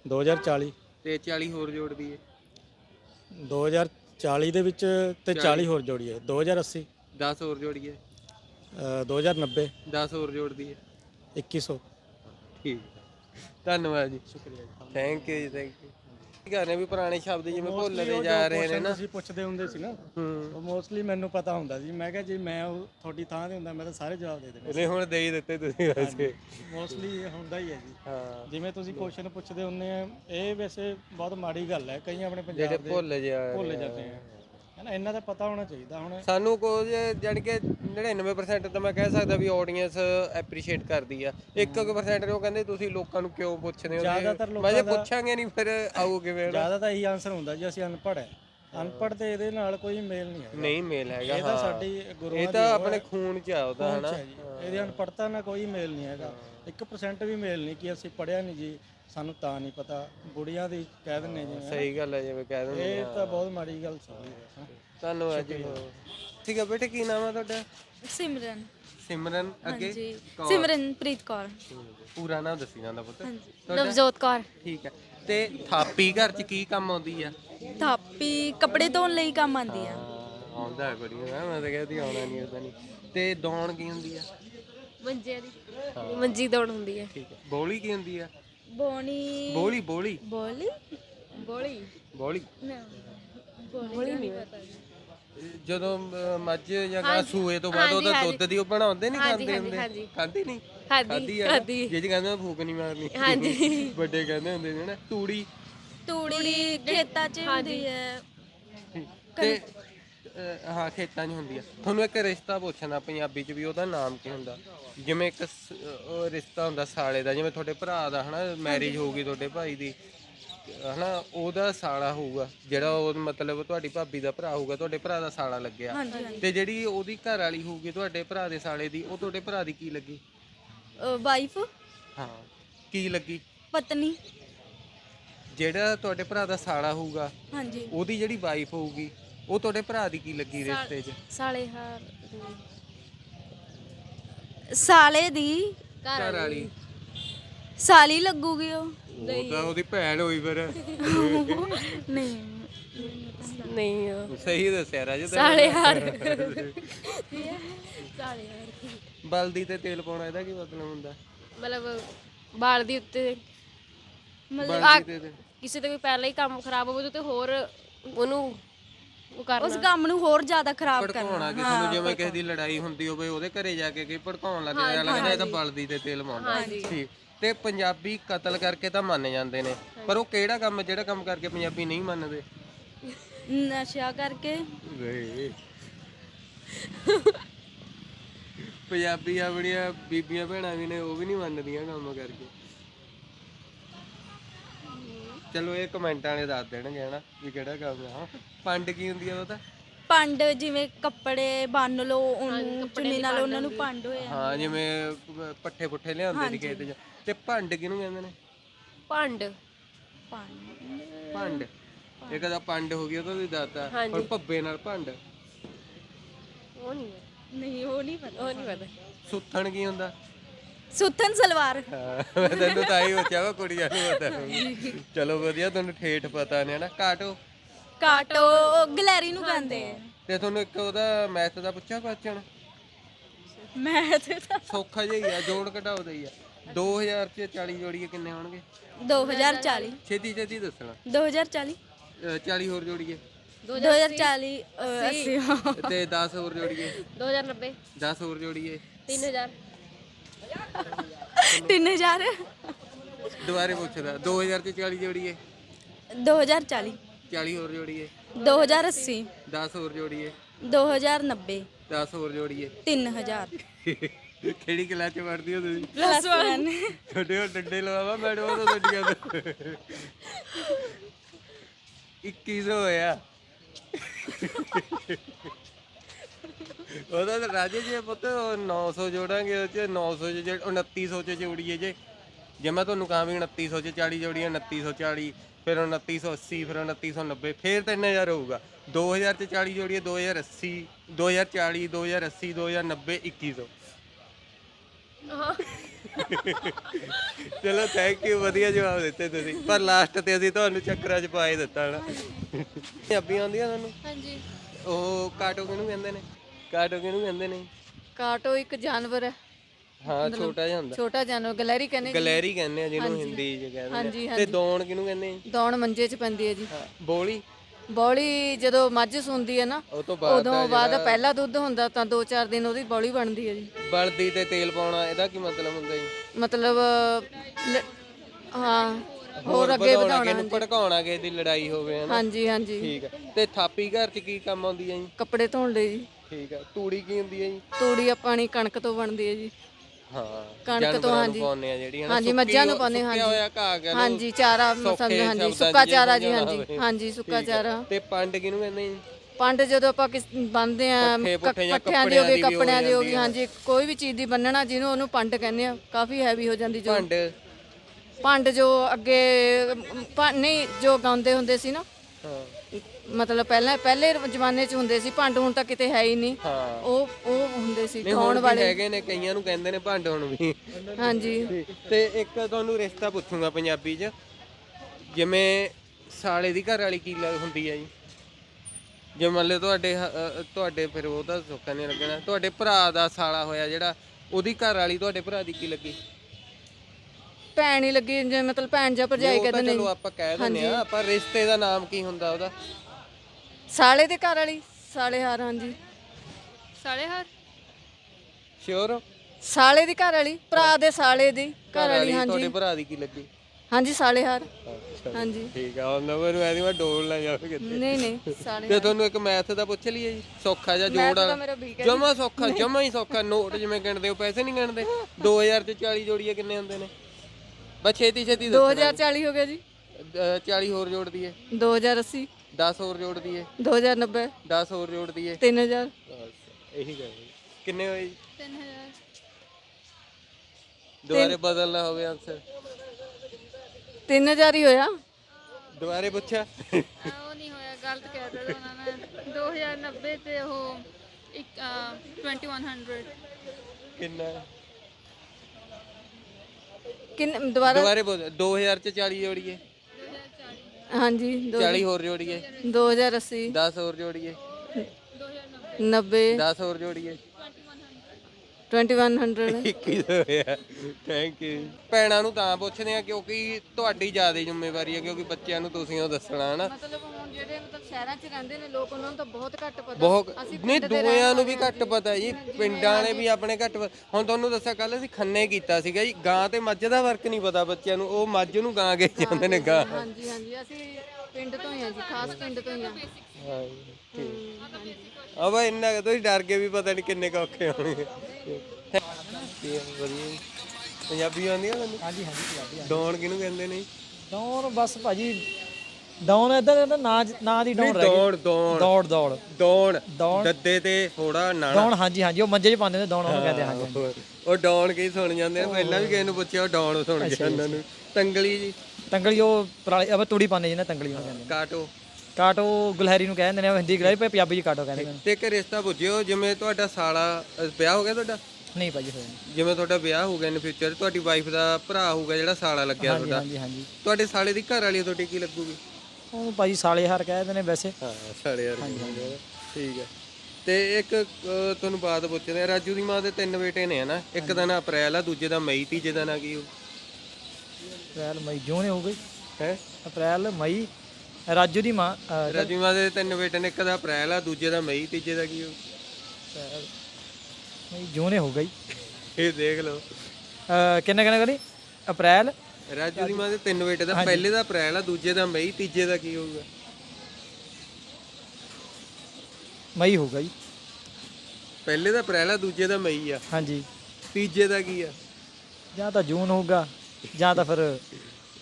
[SPEAKER 3] 2040
[SPEAKER 1] ਤੇ 40 ਹੋਰ ਜੋੜ ਦਈਏ
[SPEAKER 3] 2040 ਦੇ ਵਿੱਚ ਤੇ 40 ਹੋਰ ਜੋੜੀਏ 2080
[SPEAKER 1] 10 ਹੋਰ ਜੋੜੀਏ
[SPEAKER 3] ਅਹ, 2090
[SPEAKER 1] 10 ਹੋਰ ਜੋੜ ਦਈਏ
[SPEAKER 3] 2100
[SPEAKER 1] ਠੀਕ। ਧੰਨਵਾਦ ਜੀ। ਸ਼ੁਕਰੀਆ thank you ji thank you ਗਾਣੇ ਵੀ ਪੁਰਾਣੇ ਸ਼ਬਦ ਜਿਵੇਂ ਭੁੱਲਦੇ ਜਾ ਰਹੇ ਨੇ ਨਾ?
[SPEAKER 3] ਤੁਸੀਂ ਪੁੱਛਦੇ ਹੁੰਦੇ ਸੀ ਨਾ
[SPEAKER 1] ਹੂੰ।
[SPEAKER 3] ਉਹ ਮੋਸਟਲੀ ਮੈਨੂੰ ਪਤਾ ਹੁੰਦਾ ਸੀ। ਮੈਂ ਕਿਹਾ ਜੇ ਮੈਂ ਉਹ ਤੁਹਾਡੀ ਥਾਂ ਤੇ ਹੁੰਦਾ ਮੈਂ ਤਾਂ ਸਾਰੇ ਜਵਾਬ ਦੇ ਦੇਣੇ
[SPEAKER 1] ਇਹਨੇ ਹੁਣ ਦੇ ਹੀ ਦਿੱਤੇ ਤੁਸੀਂ ਵੈਸੇ।
[SPEAKER 3] ਮੋਸਟਲੀ ਹੁੰਦਾ ਹੀ ਹੈ ਜੀ।
[SPEAKER 1] ਹਾਂ।
[SPEAKER 3] ਜਿਵੇਂ ਤੁਸੀਂ ਕੁਐਸਚਨ ਪੁੱਛਦੇ ਹੁੰਦੇ ਆ ਇਹ ਵੈਸੇ ਬਹੁਤ ਮਾੜੀ ਗੱਲ ਹੈ। ਕਈ ਆਪਣੇ
[SPEAKER 1] ਜਿਹੜੇ
[SPEAKER 3] ਪੰਜਾਬ ਦੇ
[SPEAKER 1] ਭੁੱਲ ਜਾ
[SPEAKER 3] ਭੁੱਲ ਜਾਂਦੇ ਆ। ਹੈਨਾ ਇਹਨਾਂ ਦਾ ਪਤਾ ਹੋਣਾ ਚਾਹੀਦਾ ਹੁਣ।
[SPEAKER 1] ਸਾਨੂੰ ਕੁਝ ਜਾਣੀ ਕਿ 99% ਤਾਂ ਮੈਂ ਕਹਿ ਸਕਦਾ ਵੀ ਆਡੀਅנס ਐਪਰੀਸ਼ੀਏਟ ਕਰਦੀ ਆ। 1% ਉਹ ਕਹਿੰਦੇ ਤੁਸੀਂ ਲੋਕਾਂ ਨੂੰ ਕਿਉਂ ਪੁੱਛਦੇ ਹੋ?
[SPEAKER 3] ਜ਼ਿਆਦਾਤਰ
[SPEAKER 1] ਮੈਂ
[SPEAKER 3] ਲੋਕਾਂ
[SPEAKER 1] ਜੇ
[SPEAKER 3] ਦਾ-
[SPEAKER 1] ਪੁੱਛਾਂਗੇ ਨਹੀਂ ਫਿਰ ਆਊ ਕਿਵੇਂ ਨਾ?
[SPEAKER 3] ਜ਼ਿਆਦਾ ਤਾਂ ਇਹੀ ਆਨਸਰ ਹੁੰਦਾ ਜੀ ਅਸੀਂ ਅਨਪੜ੍ਹ ਹੈ। ਅਨਪੜ੍ਹ ਤੇ ਇਹਦੇ ਨਾਲ ਕੋਈ ਮੇਲ ਨਹੀਂ ਹੈ
[SPEAKER 1] ਨਹੀਂ ਮੇਲ ਹੈਗਾ
[SPEAKER 3] ਇਹ ਤਾਂ
[SPEAKER 1] ਹਾਂ।
[SPEAKER 3] ਸਾਡੀ ਗੁਰੂਆਂ
[SPEAKER 1] ਇਹ ਤਾਂ ਆਪਣੇ
[SPEAKER 3] ਹੈ।
[SPEAKER 1] ਖੂਨ ਚ ਆ ਉਹਦਾ ਹਨਾ?
[SPEAKER 3] ਅੱਛਾ ਜੀ। ਇਹਦੀ ਅਨਪੜ੍ਹਤਾ ਨਾਲ ਕੋਈ ਮੇਲ ਨਹੀਂ ਹੈਗਾ। 1% ਵੀ ਮੇਲ ਨਹੀਂ ਕਿ ਅਸੀਂ ਪੜਿਆ ਨਹੀਂ ਜੀ ਸਾਨੂੰ ਤਾਂ ਨਹੀਂ ਪਤਾ। ਬੁੜੀਆਂ ਦੀ ਕਹਿ ਦਿੰਨੇ ਜੀ
[SPEAKER 1] ਸਹੀ ਗੱਲ ਹੈ ਜਿਵੇਂ ਕਹਿ ਦਿੰਦੇ
[SPEAKER 3] ਇਹ
[SPEAKER 1] ਆ
[SPEAKER 3] ਤਾਂ ਬਹੁਤ ਮਾੜੀ ਗੱਲ ਸੀ
[SPEAKER 1] ਧੰਨਵਾਦ ਜੀ ਠੀਕ ਹੈ ਬੇਟੇ ਕੀ ਨਾਮ ਆ ਤੁਹਾਡਾ?
[SPEAKER 4] ਸਿਮਰਨ।
[SPEAKER 1] ਸਿਮਰਨ ਅੱਗੇ?
[SPEAKER 4] ਜੀ
[SPEAKER 1] ਕੌਰ।
[SPEAKER 4] ਸਿਮਰਨਪ੍ਰੀਤ ਕੌਰ।
[SPEAKER 1] ਪੂਰਾ ਨਾਮ ਦੱਸੀ ਜਾਂਦਾ ਪੁੱਤ।
[SPEAKER 4] ਹਾਂਜੀ।
[SPEAKER 1] ਤੁਹਾਡਾ?
[SPEAKER 4] ਨਵਜੋਤ ਕੌਰ।
[SPEAKER 1] ਠੀਕ ਹੈ। ਤੇ ਥਾਪੀ ਘਰ ਚ ਕੀ ਕੰਮ ਆਉਂਦੀ ਆ?
[SPEAKER 4] ਥਾਪੀ ਕੱਪੜੇ ਧੋਣ ਲਈ ਕੰਮ ਆਉਂਦੀ ਆ।
[SPEAKER 1] ਹਾਂ, ਆਉਂਦਾ ਹੈ ਕੁੜੀ ਮੈਂ ਮੈਂ ਤਾਂ ਕਹਿੰਦੀ ਆਉਣਾ ਨਹੀਂ ਉਹਦਾ ਨਹੀਂ। ਤੇ ਦੌਣ ਕੀ ਹੁੰਦੀ ਆ?
[SPEAKER 7] ਮੰਜੇ ਦੀ। ਮੰਜੀ ਦੌੜ ਹੁੰਦੀ ਹੈ।
[SPEAKER 1] ਠੀਕ ਹੈ। ਬੋਲੀ ਕੀ ਹੁੰਦੀ ਆ?
[SPEAKER 4] ਬੋਣੀ।
[SPEAKER 1] ਬੋਲੀ ਬੋਲੀ।
[SPEAKER 4] ਬੋਲੀ? ਬੋਲੀ?
[SPEAKER 1] ਬੋਲੀ।
[SPEAKER 4] ਨਾ ਬੋਲੀ ਨਹੀਂ ਪਤਾ।
[SPEAKER 1] ਜਦੋਂ ਅਹ, ਮੱਝ ਜਾਂ ਗਾਂ ਸੂਏ ਤੋਂ ਬਾਅਦ ਉਹਦਾ ਦੁੱਧ ਦੀ ਉਹ ਬਣਾਉਂਦੇ ਨਹੀਂ ਖਾਂਦੇ ਹੁੰਦੇ। ਖਾਂਦੀ ਨਹੀਂ
[SPEAKER 7] ਖਾਧੀ
[SPEAKER 1] ਆ
[SPEAKER 7] ਖਾਧੀ।
[SPEAKER 1] ਜੇ ਕਹਿੰਦੇ ਫੂਕ ਨਹੀਂ ਮਾਰਨੀ।
[SPEAKER 7] ਹਾਂਜੀ।
[SPEAKER 1] ਵੱਡੇ ਕਹਿੰਦੇ ਹੁੰਦੇ ਨੇ ਨਾ ਤੂੜੀ।
[SPEAKER 4] ਤੂੜੀ ਖੇਤਾਂ 'ਚ ਹੁੰਦੀ ਹੈ।
[SPEAKER 1] ਤੇ ਅਹ, ਹਾਂ ਖੇਤਾਂ 'ਚ ਹੁੰਦੀ ਆ ਤੁਹਾਨੂੰ ਇੱਕ ਰਿਸ਼ਤਾ ਪੁੱਛਣਾ ਪੰਜਾਬੀ 'ਚ ਵੀ ਉਹਦਾ ਨਾਮ ਕੀ ਹੁੰਦਾ? ਜਿਵੇਂ ਇੱਕ ਸ- ਉਹ ਰਿਸ਼ਤਾ ਹੁੰਦਾ ਸਾਲੇ ਦਾ ਜਿਵੇਂ ਤੁਹਾਡੇ ਭਰਾ ਦਾ ਹਨਾ ਮੈਰਿਜ ਹੋਊਗੀ ਤੁਹਾਡੇ ਭਾਈ ਦੀ ਹਨਾ ਉਹਦਾ ਸਾਲਾ ਹੋਊਗਾ ਜਿਹੜਾ ਉਹ ਮਤਲਬ ਤੁਹਾਡੀ ਭਾਬੀ ਦਾ ਭਰਾ ਹੋਊਗਾ ਤੁਹਾਡੇ ਭਰਾ ਦਾ ਸਾਲਾ ਲੱਗਿਆ।
[SPEAKER 4] ਹਾਂਜੀ ਹਾਂਜੀ।
[SPEAKER 1] ਤੇ ਜਿਹੜੀ ਉਹਦੀ ਘਰ ਵਾਲੀ ਹੋਊਗੀ ਤੁਹਾਡੇ ਭਰਾ ਦੇ ਸਾਲੇ ਦੀ ਉਹ ਤੁਹਾਡੇ ਭਰਾ ਦੀ ਕੀ ਲੱਗੀ?
[SPEAKER 4] ਵਾਈਫ
[SPEAKER 1] ਹਾਂ ਕੀ ਲੱਗੀ?
[SPEAKER 4] ਪਤਨੀ।
[SPEAKER 1] ਜਿਹੜਾ ਤੁਹਾਡੇ ਭਰਾ ਦਾ ਸਾਲਾ ਹੋਊਗਾ
[SPEAKER 4] ਹਾਂਜੀ।
[SPEAKER 1] ਉਹਦੀ ਜਿਹੜੀ ਵਾਈਫ ਹੋਊਗੀ ਉਹ ਤੁਹਾਡੇ ਭਰਾ ਦੀ ਕੀ ਲੱਗੀ ਰਿਸ਼ਤੇ 'ਚ?
[SPEAKER 7] ਸਾਲੇ ਹਾਰ
[SPEAKER 4] ਸਾਲੇ ਦੀ
[SPEAKER 1] ਘਰ ਵਾਲੀ।
[SPEAKER 4] ਸਾਲੀ ਲੱਗੂਗੀ ਉਹ।
[SPEAKER 1] ਉਹ ਤਾਂ ਉਹਦੀ ਭੈਣ ਹੋਈ ਫਿਰ।
[SPEAKER 4] ਨਹੀਂ।
[SPEAKER 7] ਨਹੀਂ ਉਹ
[SPEAKER 1] ਸਹੀ ਦੱਸਿਆ ਰਾਜੇ
[SPEAKER 7] ਸਾਲੇ ਹਾਰ। ਸਾਲੇ ਹਾਰ।
[SPEAKER 1] ਬਲਦੀ ਤੇ ਤੇਲ ਪਾਉਣਾ ਇਹਦਾ ਕੀ ਮਤਲਬ ਹੁੰਦਾ?
[SPEAKER 7] ਮਤਲਬ ਬਾਲ ਦੀ ਉੱਤੇ
[SPEAKER 1] ਤੇ
[SPEAKER 7] ਕਿਸੇ ਦਾ ਕੋਈ ਪਹਿਲਾਂ ਹੀ ਕੰਮ ਖਰਾਬ ਹੋਵੇ ਤੇ ਹੋਰ ਉਹਨੂੰ ਉਹ ਕਰਨਾ
[SPEAKER 4] ਉਸ ਕੰਮ ਨੂੰ ਹੋਰ ਜ਼ਿਆਦਾ ਖਰਾਬ ਕਰਨਾ।
[SPEAKER 1] ਭੜਕਾਉਣਾ ਕਿਸੇ ਨੂੰ ਜਿਵੇਂ ਕਿਸੇ ਦੀ ਲੜਾਈ ਹੁੰਦੀ ਹੋਵੇ ਉਹਦੇ ਘਰੇ ਜਾ ਕੇ ਕੋਈ ਭੜਕਾਉਣ ਲੱਗ ਜਾਂਦਾ ਲੱਗਦਾ ਇਹ ਤਾਂ ਬਲਦੀ ਤੇ ਤੇਲ ਪਾਉਂਦਾ ਠੀਕ। ਤੇ ਪੰਜਾਬੀ ਕਤਲ ਕਰਕੇ ਤਾਂ ਮੰਨ ਜਾਂਦੇ ਨੇ। ਪਰ ਉਹ ਕਿਹੜਾ ਕੰਮ ਜਿਹੜਾ ਕੰਮ ਕਰਕੇ ਪੰਜਾਬੀ ਨਹੀਂ ਮੰਨਦੇ?
[SPEAKER 4] ਨਸ਼ਾ ਕਰਕੇ।
[SPEAKER 1] ਪੰਜਾਬੀ ਆਪਣੀਆਂ ਬੀਬੀਆਂ ਭੈਣਾਂ ਵੀ ਨੇ ਉਹ ਵੀ ਨਹੀਂ ਮੰਨਦੀਆਂ ਕੰਮ ਕਰਕੇ। ਚਲੋ ਇਹ ਕਮੈਂਟਾਂ ਵਾਲੇ ਦੱਸ ਦੇਣਗੇ ਹਨਾ ਵੀ ਕਿਹੜਾ ਕੰਮ ਆ। ਪੰਡ ਕੀ ਹੁੰਦੀ ਆ ਉਹ ਤਾਂ
[SPEAKER 4] ਪੰਡ ਜਿਵੇਂ ਕੱਪੜੇ ਬੰਨ ਲਓ ਉਹਨੂੰ ਚੁੰਨੀ ਨਾਲ ਉਹਨਾਂ ਨੂੰ ਪੰਡ ਹੋਇਆ
[SPEAKER 1] ਹਾਂ ਜਿਵੇਂ ਪੱਠੇ ਪੁੱਠੇ ਲਿਆਉਂਦੇ ਨੇ ਖੇਤ 'ਚ। ਤੇ ਭੰਡ ਕਿਹਨੂੰ ਕਹਿੰਦੇ ਨੇ?
[SPEAKER 7] ਪੰਡ।
[SPEAKER 4] ਪੰਡ।
[SPEAKER 1] ਭੰਡ ਇਹ ਕਦਾ ਪੰਡ ਹੋ ਗਿਆ ਤਾਂ ਵੀ ਦਾਤਾ ਪਰ ਭੱਬੇ ਨਾਲ ਭੰਡ
[SPEAKER 7] ਉਹ ਨਹੀਂ
[SPEAKER 4] ਨਹੀਂ ਉਹ ਨਹੀਂ ਪਤਾ।
[SPEAKER 7] ਉਹ ਨਹੀਂ ਪਤਾ।
[SPEAKER 1] ਸੁੱਥਣ ਕੀ ਹੁੰਦਾ?
[SPEAKER 4] ਸੁੱਥਨ ਸਲਵਾਰ।
[SPEAKER 1] ਮੈਂ ਤੈਨੂੰ ਤਾਂ ਹੀ ਪੁੱਛਿਆ ਵਾ ਕੁੜੀਆਂ ਨੂੰ ਪਤਾ। ਚਲੋ ਵਧੀਆ ਤੁਹਾਨੂੰ ਠੇਠ ਪਤਾ ਨੇ ਨਾ ਕਾਟੋ?
[SPEAKER 4] ਕਾਟੋ ਗਲੈਰੀ ਨੂੰ ਕਹਿੰਦੇ ਆ।
[SPEAKER 1] ਤੇ ਤੁਹਾਨੂੰ ਇੱਕ ਉਹਦਾ ਮੈਥ ਦਾ ਪੁੱਛਿਆ ਕੁਐਸਚਨ
[SPEAKER 4] ਮੈਂ ਤੇ ਤਾਂ
[SPEAKER 1] ਸੌਖਾ ਜਿਹਾ ਹੀ ਆ ਜੋੜ ਘਟਾਓ ਦਾ ਹੀ ਆ। 2000 ਚ 40 ਜੋੜੀਏ ਕਿੰਨੇ ਹੋਣਗੇ?
[SPEAKER 4] 2040
[SPEAKER 1] ਛੇਤੀ ਛੇਤੀ ਦੱਸਣਾ।
[SPEAKER 4] 2040
[SPEAKER 1] ਅ, 40 ਹੋਰ ਜੋੜੀਏ।
[SPEAKER 4] 2040 80
[SPEAKER 1] ਤੇ 10 ਹੋਰ ਜੋੜੀਏ।
[SPEAKER 7] 2090
[SPEAKER 1] 10 ਹੋਰ ਜੋੜੀਏ।
[SPEAKER 7] 3000
[SPEAKER 4] 3000
[SPEAKER 1] ਦੁਬਾਰੇ ਪੁੱਛਦਾ 2000 ਚ 40 ਜੋੜੀਏ
[SPEAKER 4] 2040
[SPEAKER 1] 40 ਹੋਰ ਜੋੜੀਏ
[SPEAKER 4] 2080
[SPEAKER 1] 10 ਹੋਰ ਜੋੜੀਏ
[SPEAKER 4] 2090
[SPEAKER 1] 10 ਹੋਰ ਜੋੜੀਏ
[SPEAKER 4] 3000
[SPEAKER 1] ਕਿਹੜੀ ਕਲਾਸ ਚ ਪੜ੍ਹਦੀ ਹੋ ਤੁਸੀਂ?
[SPEAKER 4] ਪਲੱਸ 1
[SPEAKER 1] ਤੁਹਾਡੇ ਉਹ ਡੰਡੇ ਲਵਾਵਾ ਮੈਡਮ ਉਹ ਤੁਹਾਡੀਆਂ ਤੋਂ। 2100 ਹੋਇਆ। ਉਹਦਾ ਤਾਂ ਰਾਜੇ ਜੀ ਪੁੱਤ ਉਹ 900 ਜੋੜਾਂਗੇ ਉਹ ਚ 900 ਚ ਜੇ 2900 ਚ ਜੋੜੀਏ ਜੇ। ਜੇ ਮੈਂ ਤੁਹਾਨੂੰ ਕਹਾਂ ਵੀ 2900 ਚ 40 ਜੋੜੀਆਂ 2940 ਫਿਰ 2980 ਫਿਰ 2990 ਫਿਰ 3000 ਹੋਊਗਾ। 2000 ਚ 40 ਜੋੜੀਏ 2080 2040 2080 2090 2100 ਚਲੋ ਥੈਂਕ ਯੂ ਵਧੀਆ ਜਵਾਬ ਦਿੱਤੇ ਤੁਸੀਂ। ਪਰ ਲਾਸਟ ਤੇ ਅਸੀਂ ਤੁਹਾਨੂੰ ਚੱਕਰਾਂ 'ਚ ਪਾਏ ਦਿੱਤਾ ਨਾ ਪੰਜਾਬੀ ਆਉਂਦੀਆਂ ਤੁਹਾਨੂੰ?
[SPEAKER 7] ਹਾਂਜੀ।
[SPEAKER 1] ਉਹ ਕਾਟੋ ਕਿਹਨੂੰ ਕਹਿੰਦੇ ਨੇ? ਕਾਟੋ ਕਿਹਨੂੰ ਕਹਿੰਦੇ ਨੇ?
[SPEAKER 9] ਕਾਟੋ ਇੱਕ ਜਾਨਵਰ ਹੈ।
[SPEAKER 1] ਹਾਂ ਛੋਟਾ ਜਿਹਾ ਹੁੰਦਾ।
[SPEAKER 9] ਛੋਟਾ ਜਾਨਵਰ ਗਲੈਰੀ ਕਹਿੰਦੇ ਜੀ।
[SPEAKER 1] ਗਲੈਰੀ ਕਹਿੰਦੇ ਆ ਜਿਹਨੂੰ ਹਿੰਦੀ 'ਚ ਕਹਿੰਦੇ
[SPEAKER 9] ਹਾਂਜੀ,
[SPEAKER 1] ਤੇ ਦੌਣ ਕਿਹਨੂੰ ਕਹਿੰਦੇ ਆ?
[SPEAKER 9] ਦੌਣ ਮੰਜੇ 'ਚ ਪੈਂਦੀ ਹੈ ਜੀ।
[SPEAKER 1] ਹਾਂ, ਬੋਲੀ?
[SPEAKER 9] ਬੌਲੀ ਜਦੋਂ ਮੱਝ ਸੁੰਦੀ ਹੈ ਨਾ
[SPEAKER 1] ਉਹ ਤੋਂ ਬਾਅਦ
[SPEAKER 9] ਉਦੋਂ ਬਾਅਦ ਪਹਿਲਾ ਦੁੱਧ ਹੁੰਦਾ ਤਾਂ 2-4 ਦਿਨ ਉਹਦੀ ਬੌਲੀ ਬਣਦੀ ਹੈ ਜੀ।
[SPEAKER 1] ਬਲਦੀ ਤੇ ਤੇਲ ਪਾਉਣਾ ਇਹਦਾ ਕੀ ਮਤਲਬ ਹੁੰਦਾ ਜੀ?
[SPEAKER 9] ਮਤਲਬ ਲ- ਹਾਂ ਹੋਰ ਅੱਗੇ
[SPEAKER 1] ਵਧਾਉਣਾ
[SPEAKER 9] ਵਧਾਉਣਾ
[SPEAKER 1] ਕਿਸੇ ਨੂੰ ਭੜਕਾਉਣਾ ਕਿਸੇ ਦੀ ਲੜਾਈ ਹੋਵੇ ਹਨਾ
[SPEAKER 9] ਹਾਂਜੀ ਹਾਂਜੀ।
[SPEAKER 1] ਠੀਕ ਹੈ। ਤੇ ਥਾਪੀ ਘਰ 'ਚ ਕੀ ਕੰਮ ਆਉਂਦੀ ਹੈ ਜੀ?
[SPEAKER 9] ਕੱਪੜੇ ਧੋਣ ਲਈ ਜੀ।
[SPEAKER 1] ਠੀਕ ਹੈ ਤੂੜੀ ਕੀ ਹੁੰਦੀ ਹੈ ਜੀ?
[SPEAKER 9] ਤੂੜੀ ਆਪਣੀ ਕਣਕ ਤੋਂ ਬਣਦੀ ਹੈ ਜੀ।
[SPEAKER 1] ਹਾਂ
[SPEAKER 9] ਕਣਕ
[SPEAKER 1] ਜਾਨਵਰਾਂ
[SPEAKER 9] ਤੋਂ
[SPEAKER 1] ਨੂੰ
[SPEAKER 9] ਹਾਂਜੀ।
[SPEAKER 1] ਪਾਉਂਦੇ ਆ ਜਿਹੜੀ ਹਨਾ?
[SPEAKER 9] ਹਾਂਜੀ
[SPEAKER 1] ਸੁੱਕੀ
[SPEAKER 9] ਮੱਝਾਂ ਨੂੰ
[SPEAKER 1] ਹੋ-
[SPEAKER 9] ਪਾਉਂਦੇ
[SPEAKER 1] ਸੁੱਕਿਆ ਹੋਇਆ ਘਾਹ ਕਹਿ ਲਓ।
[SPEAKER 9] ਹਾਂਜੀ ਚਾਰਾ ਮਤਲਬ
[SPEAKER 1] ਸੌਖੇ
[SPEAKER 9] ਹਾਂਜੀ
[SPEAKER 1] ਸ਼ਬਦਾਂ 'ਚ
[SPEAKER 9] ਸੁੱਕਾ
[SPEAKER 1] ਜੇ
[SPEAKER 9] ਚਾਰਾ ਜੀ
[SPEAKER 1] ਸਮਝਾਉਣਾ
[SPEAKER 9] ਹਾਂਜੀ।
[SPEAKER 1] ਹੋਵੇ।
[SPEAKER 9] ਹਾਂਜੀ ਸੁੱਕਾ
[SPEAKER 1] ਠੀਕ ਹੈ।
[SPEAKER 9] ਚਾਰਾ।
[SPEAKER 1] ਤੇ ਪੰਡ ਕਿਹਨੂੰ ਕਹਿੰਦੇ ਜੀ?
[SPEAKER 9] ਪੰਡ ਜਦੋਂ ਆਪਾਂ ਕਿਸ ਬੰਨਦੇ ਆ
[SPEAKER 1] ਪੱਠੇ ਪੁੱਠੇ ਜਾਂ
[SPEAKER 9] ਪੱਠਿਆਂ ਦੀ ਹੋ ਗਈ
[SPEAKER 1] ਕੱਪੜਿਆਂ ਦੀ ਹੋ
[SPEAKER 9] ਗਈ। ਹਾਂਜੀ। ਕੋਈ ਵੀ ਚੀਜ਼ ਦੀ ਬੰਨਣਾ ਜਿਹਨੂੰ ਉਹਨੂੰ ਪੰਡ ਕਹਿੰਦੇ ਆ ਕਾਫੀ ਹੈਵੀ ਹੋ ਜਾਂਦੀ ਜੋ
[SPEAKER 1] ਭੰਡ
[SPEAKER 9] ਪੰਡ ਜੋ ਅੱਗੇ ਅਮ, ਭੰ- ਨਹੀਂ ਜੋ ਗਾਉਂਦੇ ਹੁੰਦੇ ਸੀ ਨਾ।
[SPEAKER 1] ਹਾਂ।
[SPEAKER 9] ਮਤਲਬ ਪਹਿਲਾਂ ਪਹਿਲੇ ਜ਼ਮਾਨੇ 'ਚ ਹੁੰਦੇ ਸੀ ਭੰਡ ਹੁਣ ਤਾਂ ਕਿਤੇ ਹੈ ਹੀ ਨਹੀਂ।
[SPEAKER 1] ਹਾਂ।
[SPEAKER 9] ਉਹ ਉਹ ਹੁੰਦੇ ਸੀ
[SPEAKER 1] ਨਹੀਂ
[SPEAKER 9] ਗਾਉਣ
[SPEAKER 1] ਹੁਣ ਵੀ
[SPEAKER 9] ਵਾਲੇ।
[SPEAKER 1] ਹੈਗੇ ਨੇ ਕਈਆਂ ਨੂੰ ਕਹਿੰਦੇ ਨੇ ਭੰਡ ਹੁਣ ਵੀ।
[SPEAKER 9] ਹਾਂਜੀ।
[SPEAKER 1] ਤੇ ਇੱਕ ਤੁਹਾਨੂੰ ਰਿਸ਼ਤਾ ਪੁੱਛੂੰਗਾ ਪੰਜਾਬੀ 'ਚ। ਜਿਵੇਂ ਸਾਲੇ ਦੀ ਘਰ ਵਾਲੀ ਕੀ ਲ- ਹੁੰਦੀ ਹੈ ਜੀ? ਜੇ ਮੰਨ ਲਓ ਤੁਹਾਡੇ ਹ- ਅ, ਤੁਹਾਡੇ ਫਿਰ ਉਹਦਾ ਸੌਖਾ ਨਹੀਂ ਲੱਗਣਾ। ਤੁਹਾਡੇ ਭਰਾ ਦਾ ਸਾਲਾ ਹੋਇਆ ਜਿਹੜਾ ਉਹਦੀ ਘਰ ਵਾਲੀ ਤੁਹਾਡੇ ਭਰਾ ਦੀ ਕੀ ਲੱਗੀ?
[SPEAKER 9] ਭੈਣ ਹੀ ਲੱਗੀ ਜੇ ਮਤਲਬ ਭੈਣ ਜਾਂ ਭਰਜਾਈ
[SPEAKER 1] ਉਹ ਤਾਂ
[SPEAKER 9] ਕਹਿੰਦੇ
[SPEAKER 1] ਚਲੋ
[SPEAKER 9] ਨੇ
[SPEAKER 1] ਆਪਾਂ ਕਹਿ ਦਿੰਦੇ ਆ ਪਰ ਰਿਸ਼ਤੇ ਦਾ ਨਾਮ ਕੀ ਹੁੰਦਾ ਉਹਦਾ?
[SPEAKER 9] ਸਾਲੇ ਦੇ ਘਰ ਵਾਲੀ? ਸਾਲੇ ਹਾਰ ਹਾਂਜੀ।
[SPEAKER 7] ਸਾਲੇ ਹਾਰ
[SPEAKER 1] ਸ਼ੋਰ
[SPEAKER 9] ਸਾਲੇ ਦੀ ਘਰ ਵਾਲੀ? ਭਰਾ ਦੇ ਸਾਲੇ ਦੀ ਘਰ ਵਾਲੀ
[SPEAKER 1] ਤੁਹਾਡੇ
[SPEAKER 9] ਹਾਂਜੀ।
[SPEAKER 1] ਭਰਾ ਦੀ ਕੀ ਲੱਗੀ?
[SPEAKER 9] ਹਾਂਜੀ ਸਾਲੇ ਹਾਰ ਹਾਂਜੀ।
[SPEAKER 1] ਠੀਕ ਆ ਉਹਨਾਂ ਮੈਨੂੰ ਐਦੀ ਮੈਂ ਡੋਲ ਨਾ ਜਾਵੇ ਕਿਤੇ।
[SPEAKER 9] ਨਹੀਂ ਨਹੀਂ ਸਾਲੇ
[SPEAKER 1] ਤੇ ਤੁਹਾਨੂੰ ਇੱਕ ਮੈਥ ਦਾ ਪੁੱਛ ਲਈਏ ਜੀ ਸੌਖਾ ਜਿਹਾ ਜੋੜ
[SPEAKER 9] ਤਾਂ ਮੇਰਾ ਵੀਕ ਹੈ
[SPEAKER 1] ਜਮਾ ਸੌਖਾ ਜਮਾ ਹੀ ਸੌਖਾ ਨੋਟ ਜਿਵੇਂ ਗਿਣਦੇ ਹੋ ਪੈਸੇ ਨਹੀਂ ਗਿਣਦੇ। 2000 ਚ 40 ਜੋੜੀਏ ਕਿੰਨੇ ਹੁੰਦੇ ਨੇ? ਬਸ ਛੇਤੀ ਛੇਤੀ ਦੱਸੋ
[SPEAKER 9] 2040 ਹੋ ਗਿਆ ਜੀ।
[SPEAKER 1] 40 ਹੋਰ ਜੋੜ ਦਈਏ।
[SPEAKER 9] 2080
[SPEAKER 1] 10 ਹੋਰ ਜੋੜ ਦਈਏ।
[SPEAKER 9] 2090
[SPEAKER 1] 10 ਹੋਰ ਜੋੜ ਦਈਏ।
[SPEAKER 9] 3000
[SPEAKER 1] ਬਸ ਇਹੀ ਗੱਲ ਹੈ। ਕਿੰਨੇ ਹੋਏ ਜੀ?
[SPEAKER 7] 3000
[SPEAKER 1] ਦੁਬਾਰੇ ਬਦਲਣਾ ਹੋਵੇ ਆਨਸਰ
[SPEAKER 9] 3000 ਹੀ ਹੋਇਆ।
[SPEAKER 1] ਦੁਬਾਰੇ ਪੁੱਛਿਆ?
[SPEAKER 7] ਉਹ ਨਹੀਂ ਹੋਇਆ ਗਲਤ ਕਹਿ ਦਿੱਤਾ ਉਹਨਾਂ ਨੇ। 2090 ਤੇ ਉਹ ਇੱਕ ਅਹ, 2100
[SPEAKER 1] ਕਿੰਨਾ?
[SPEAKER 9] ਕਿੰਨ ਦੁਬਾਰਾ
[SPEAKER 1] ਦੁਬਾਰੇ ਬੋਲ 2000 ਚ 40 ਜੋੜੀਏ।
[SPEAKER 9] ਹਾਂਜੀ ਦੋ-
[SPEAKER 1] 40 ਹੋਰ ਜੋੜੀਏ।
[SPEAKER 9] 2080
[SPEAKER 1] 10 ਹੋਰ ਜੋੜੀਏ।
[SPEAKER 9] 90
[SPEAKER 1] 10 ਹੋਰ ਜੋੜੀਏ।
[SPEAKER 9] 2100.
[SPEAKER 1] 21 ਹੋਇਆ ਥੈਂਕ ਯੂ ਭੈਣਾਂ ਨੂੰ ਤਾਂ ਪੁੱਛਦੇ ਆ ਕਿਉਂਕਿ ਤੁਹਾਡੀ ਜ਼ਿਆਦਾ ਜ਼ਿੰਮੇਵਾਰੀ ਹੈ ਕਿਉਂਕਿ ਬੱਚਿਆਂ ਨੂੰ ਤੁਸੀਂ ਉਹ ਦੱਸਣਾ ਹੈ ਨਾ
[SPEAKER 9] ਮਤਲਬ ਹੁਣ ਜਿਹੜੇ ਮਤਲਬ ਸ਼ਹਿਰਾਂ 'ਚ ਰਹਿੰਦੇ ਨੇ ਲੋਕ ਉਹਨਾਂ ਨੂੰ ਤਾਂ ਬਹੁਤ ਘੱਟ ਪਤਾ।
[SPEAKER 1] ਬਹੁਤ ਨਹੀਂ ਦੂਆਂ ਨੂੰ ਵੀ ਘੱਟ ਪਤਾ ਜੀ। ਪਿੰਡਾਂ ਵਾਲੇ ਵੀ ਆਪਣੇ ਘੱਟ ਪ- ਹੁਣ ਤੁਹਾਨੂੰ ਦੱਸਿਆ ਕੱਲ ਅਸੀਂ ਖੰਨੇ ਕੀਤਾ ਸੀਗਾ ਜੀ। ਗਾਂ ਤੇ ਮੱਝ ਦਾ ਫ਼ਰਕ ਨਹੀਂ ਪਤਾ ਬੱਚਿਆਂ ਨੂੰ। ਉਹ ਮੱਝ ਨੂੰ ਗਾਂ ਕੇ ਜਾਂਦੇ ਨੇ ਗਾਂ।
[SPEAKER 9] ਹਾਂਜੀ ਹਾਂਜੀ। ਅਸੀਂ ਪਿੰਡ ਤੋਂ ਹੀ ਆ ਜੀ ਖਾਸ ਪਿੰਡ ਤੋਂ ਹੀ ਆ
[SPEAKER 1] ਹਾਂ ਆ ਬਈ ਇੰਨਾ ਕੁ ਤੁਸੀਂ ਡਰ ਕੇ ਵੀ ਪਤਾ ਨਹੀਂ ਕਿੰਨੇ ਕੁ ਔਖੇ ਹੋਣਗੇ ਵਧੀਆ ਜੀ। ਪੰਜਾਬੀ ਆਉਂਦੀ ਆ ਤੁਹਾਨੂੰ? ਹਾਂਜੀ ਹਾਂਜੀ ਪੰਜਾਬੀ ਡੌਣ ਕਿਹਨੂੰ ਕਹਿੰਦੇ ਨੇ?
[SPEAKER 3] ਡੌਣ ਬਸ ਭਾਜੀ ਡੌਣ ਇਦਾਂ ਦਾ ਨਾਂ ਨਾਂ ਦੀ ਡੌਣ ਰਹਿ ਗਈ।
[SPEAKER 1] ਦੌੜ ਦੌੜ।
[SPEAKER 3] ਦੌੜ ਦੌੜ।
[SPEAKER 1] ਦੱਦੇ ਤੇ ਥੋੜਾ ਨਾਣਾ।
[SPEAKER 3] ਡੌਣ ਹਾਂਜੀ ਹਾਂਜੀ ਉਹ ਮੰਜੇ 'ਚ ਪਾਉਂਦੇ ਨੇ ਡੌਣ ਉਹਨੂੰ ਕਹਿੰਦੇ ਆ, ਹਾਂਜੀ।
[SPEAKER 1] ਉਹ ਡੌਣ ਕੀ ਸੁਣ ਜਾਂਦੇ ਨੇ ਪਹਿਲਾਂ ਵੀ ਕਿਸੇ ਨੂੰ ਪੁੱਛਿਆ ਉਹ ਡੌਣ ਸੁਣ ਗਿਆ ਉਹਨਾਂ ਨੂੰ। ਤੰਗਲੀ ਜੀ।
[SPEAKER 3] ਤੰਗਲੀ ਉਹ ਪਰਾਲੀ ਆਪਾਂ ਤੂੜੀ ਪਾਉਂਦੇ ਜਿਹਨੇ ਤੰਗਲੀ ਉਹਨੂੰ ਕਹਿੰਦੇ
[SPEAKER 1] ਕਾਟੋ।
[SPEAKER 3] ਕਾਟੋ ਗੁਲਹਰੀ ਨੂੰ ਕਹਿੰਦੇ ਨੇ ਉਹ ਹਿੰਦੀ ਗੁਲਹਰੀ ਪਰ ਪੰਜਾਬੀ 'ਚ ਕਾਟੋ ਕਹਿੰਦੇ ਨੇ।
[SPEAKER 1] ਤੇ ਇੱਕ ਰਿਸ਼ਤਾ ਪੁੱਛਿਓ ਜਿਵੇਂ ਤੁਹਾਡਾ ਸਾਲਾ ਅ, ਵਿਆਹ ਹੋ ਗਿਆ ਤੁਹਾਡਾ?
[SPEAKER 3] ਨਹੀਂ ਭਾਜੀ ਹੋਇਆ ਨਹੀਂ।
[SPEAKER 1] ਜਿਵੇਂ ਤੁਹਾਡਾ ਵਿਆਹ ਹੋ ਗਿਆ ਇਨ ਫਿਊਚਰ ਤੁਹਾਡੀ ਵਾਈਫ ਦਾ ਭਰਾ ਹੋਊਗਾ ਜਿਹੜਾ ਸਾਲਾ ਲੱਗਿਆ
[SPEAKER 3] ਹਾਂਜੀ
[SPEAKER 1] ਤੁਹਾਡਾ।
[SPEAKER 3] ਹਾਂਜੀ ਹਾਂਜੀ।
[SPEAKER 1] ਤੁਹਾਡੇ ਸਾਲੇ ਦੀ ਘਰ ਵਾਲੀ ਤੁਹਾਡੀ ਕੀ ਲੱਗੂਗੀ?
[SPEAKER 3] ਉਹ ਭਾਜੀ ਸਾਲੇ ਹਾਰ ਕਹਿੰਦੇ ਨੇ ਵੈਸੇ।
[SPEAKER 1] ਹਾਂ ਸਾਲੇ ਯਾਰ ਠੀਕ ਹੈ। ਤੇ ਇੱਕ ਤੁਹਾਨੂੰ ਬਾਤ ਪੁੱਛਦੇ ਆ ਰਾਜੂ ਦੀ ਮਾਂ ਦੇ ਤਿੰਨ ਬੇਟੇ ਨੇ ਹਨਾ ਇੱਕ ਦਾ ਨਾਂ ਅਪ੍ਰੈਲ ਆ ਦੂਜੇ ਦਾ ਮਈ ਤੀਜੇ ਦਾ ਨਾਂ ਕੀ ਉਹ?
[SPEAKER 10] ਅਪ੍ਰੈਲ ਮਈ ਜੂਨ ਹੋ ਗਈ
[SPEAKER 1] ਹੈ?
[SPEAKER 10] ਅਪ੍ਰੈਲ ਮਈ ਰਾਜੂ ਦੀ ਮਾਂ ਅ,
[SPEAKER 1] ਰਾਜੂ ਦੀ ਮਾਂ ਦੇ ਤਿੰਨ ਬੇਟੇ ਨੇ ਇੱਕ ਦਾ ਅਪ੍ਰੈਲ ਆ ਦੂਜੇ ਦਾ ਮਈ ਤੀਜੇ ਦਾ ਕੀ ਉਹ
[SPEAKER 10] ਮਈ ਜੂਨ ਹੋ ਗਈ
[SPEAKER 1] ਇਹ ਦੇਖ ਲਓ।
[SPEAKER 10] ਅ, ਕਿੰਨਾ ਕਿੰਨਾ ਕਰੀ ਅਪ੍ਰੈਲ?
[SPEAKER 1] ਰਾਜੂ ਦੀ ਮਾਂ ਦੇ ਤਿੰਨ ਬੇਟੇ ਦਾ ਪਹਿਲੇ ਦਾ ਅਪ੍ਰੈਲ ਆ ਦੂਜੇ ਦਾ ਮਈ ਤੀਜੇ ਦਾ ਕੀ ਹੋਊਗਾ?
[SPEAKER 10] ਮਈ ਹੋ ਗਈ
[SPEAKER 1] ਪਹਿਲੇ ਦਾ ਅਪ੍ਰੈਲ ਆ ਦੂਜੇ ਦਾ ਮਈ ਆ।
[SPEAKER 10] ਹਾਂਜੀ।
[SPEAKER 1] ਤੀਜੇ ਦਾ ਕੀ ਆ?
[SPEAKER 10] ਜਾਂ ਤਾਂ ਜੂਨ ਹੋਊਗਾ ਜਾਂ ਤਾਂ ਫਿਰ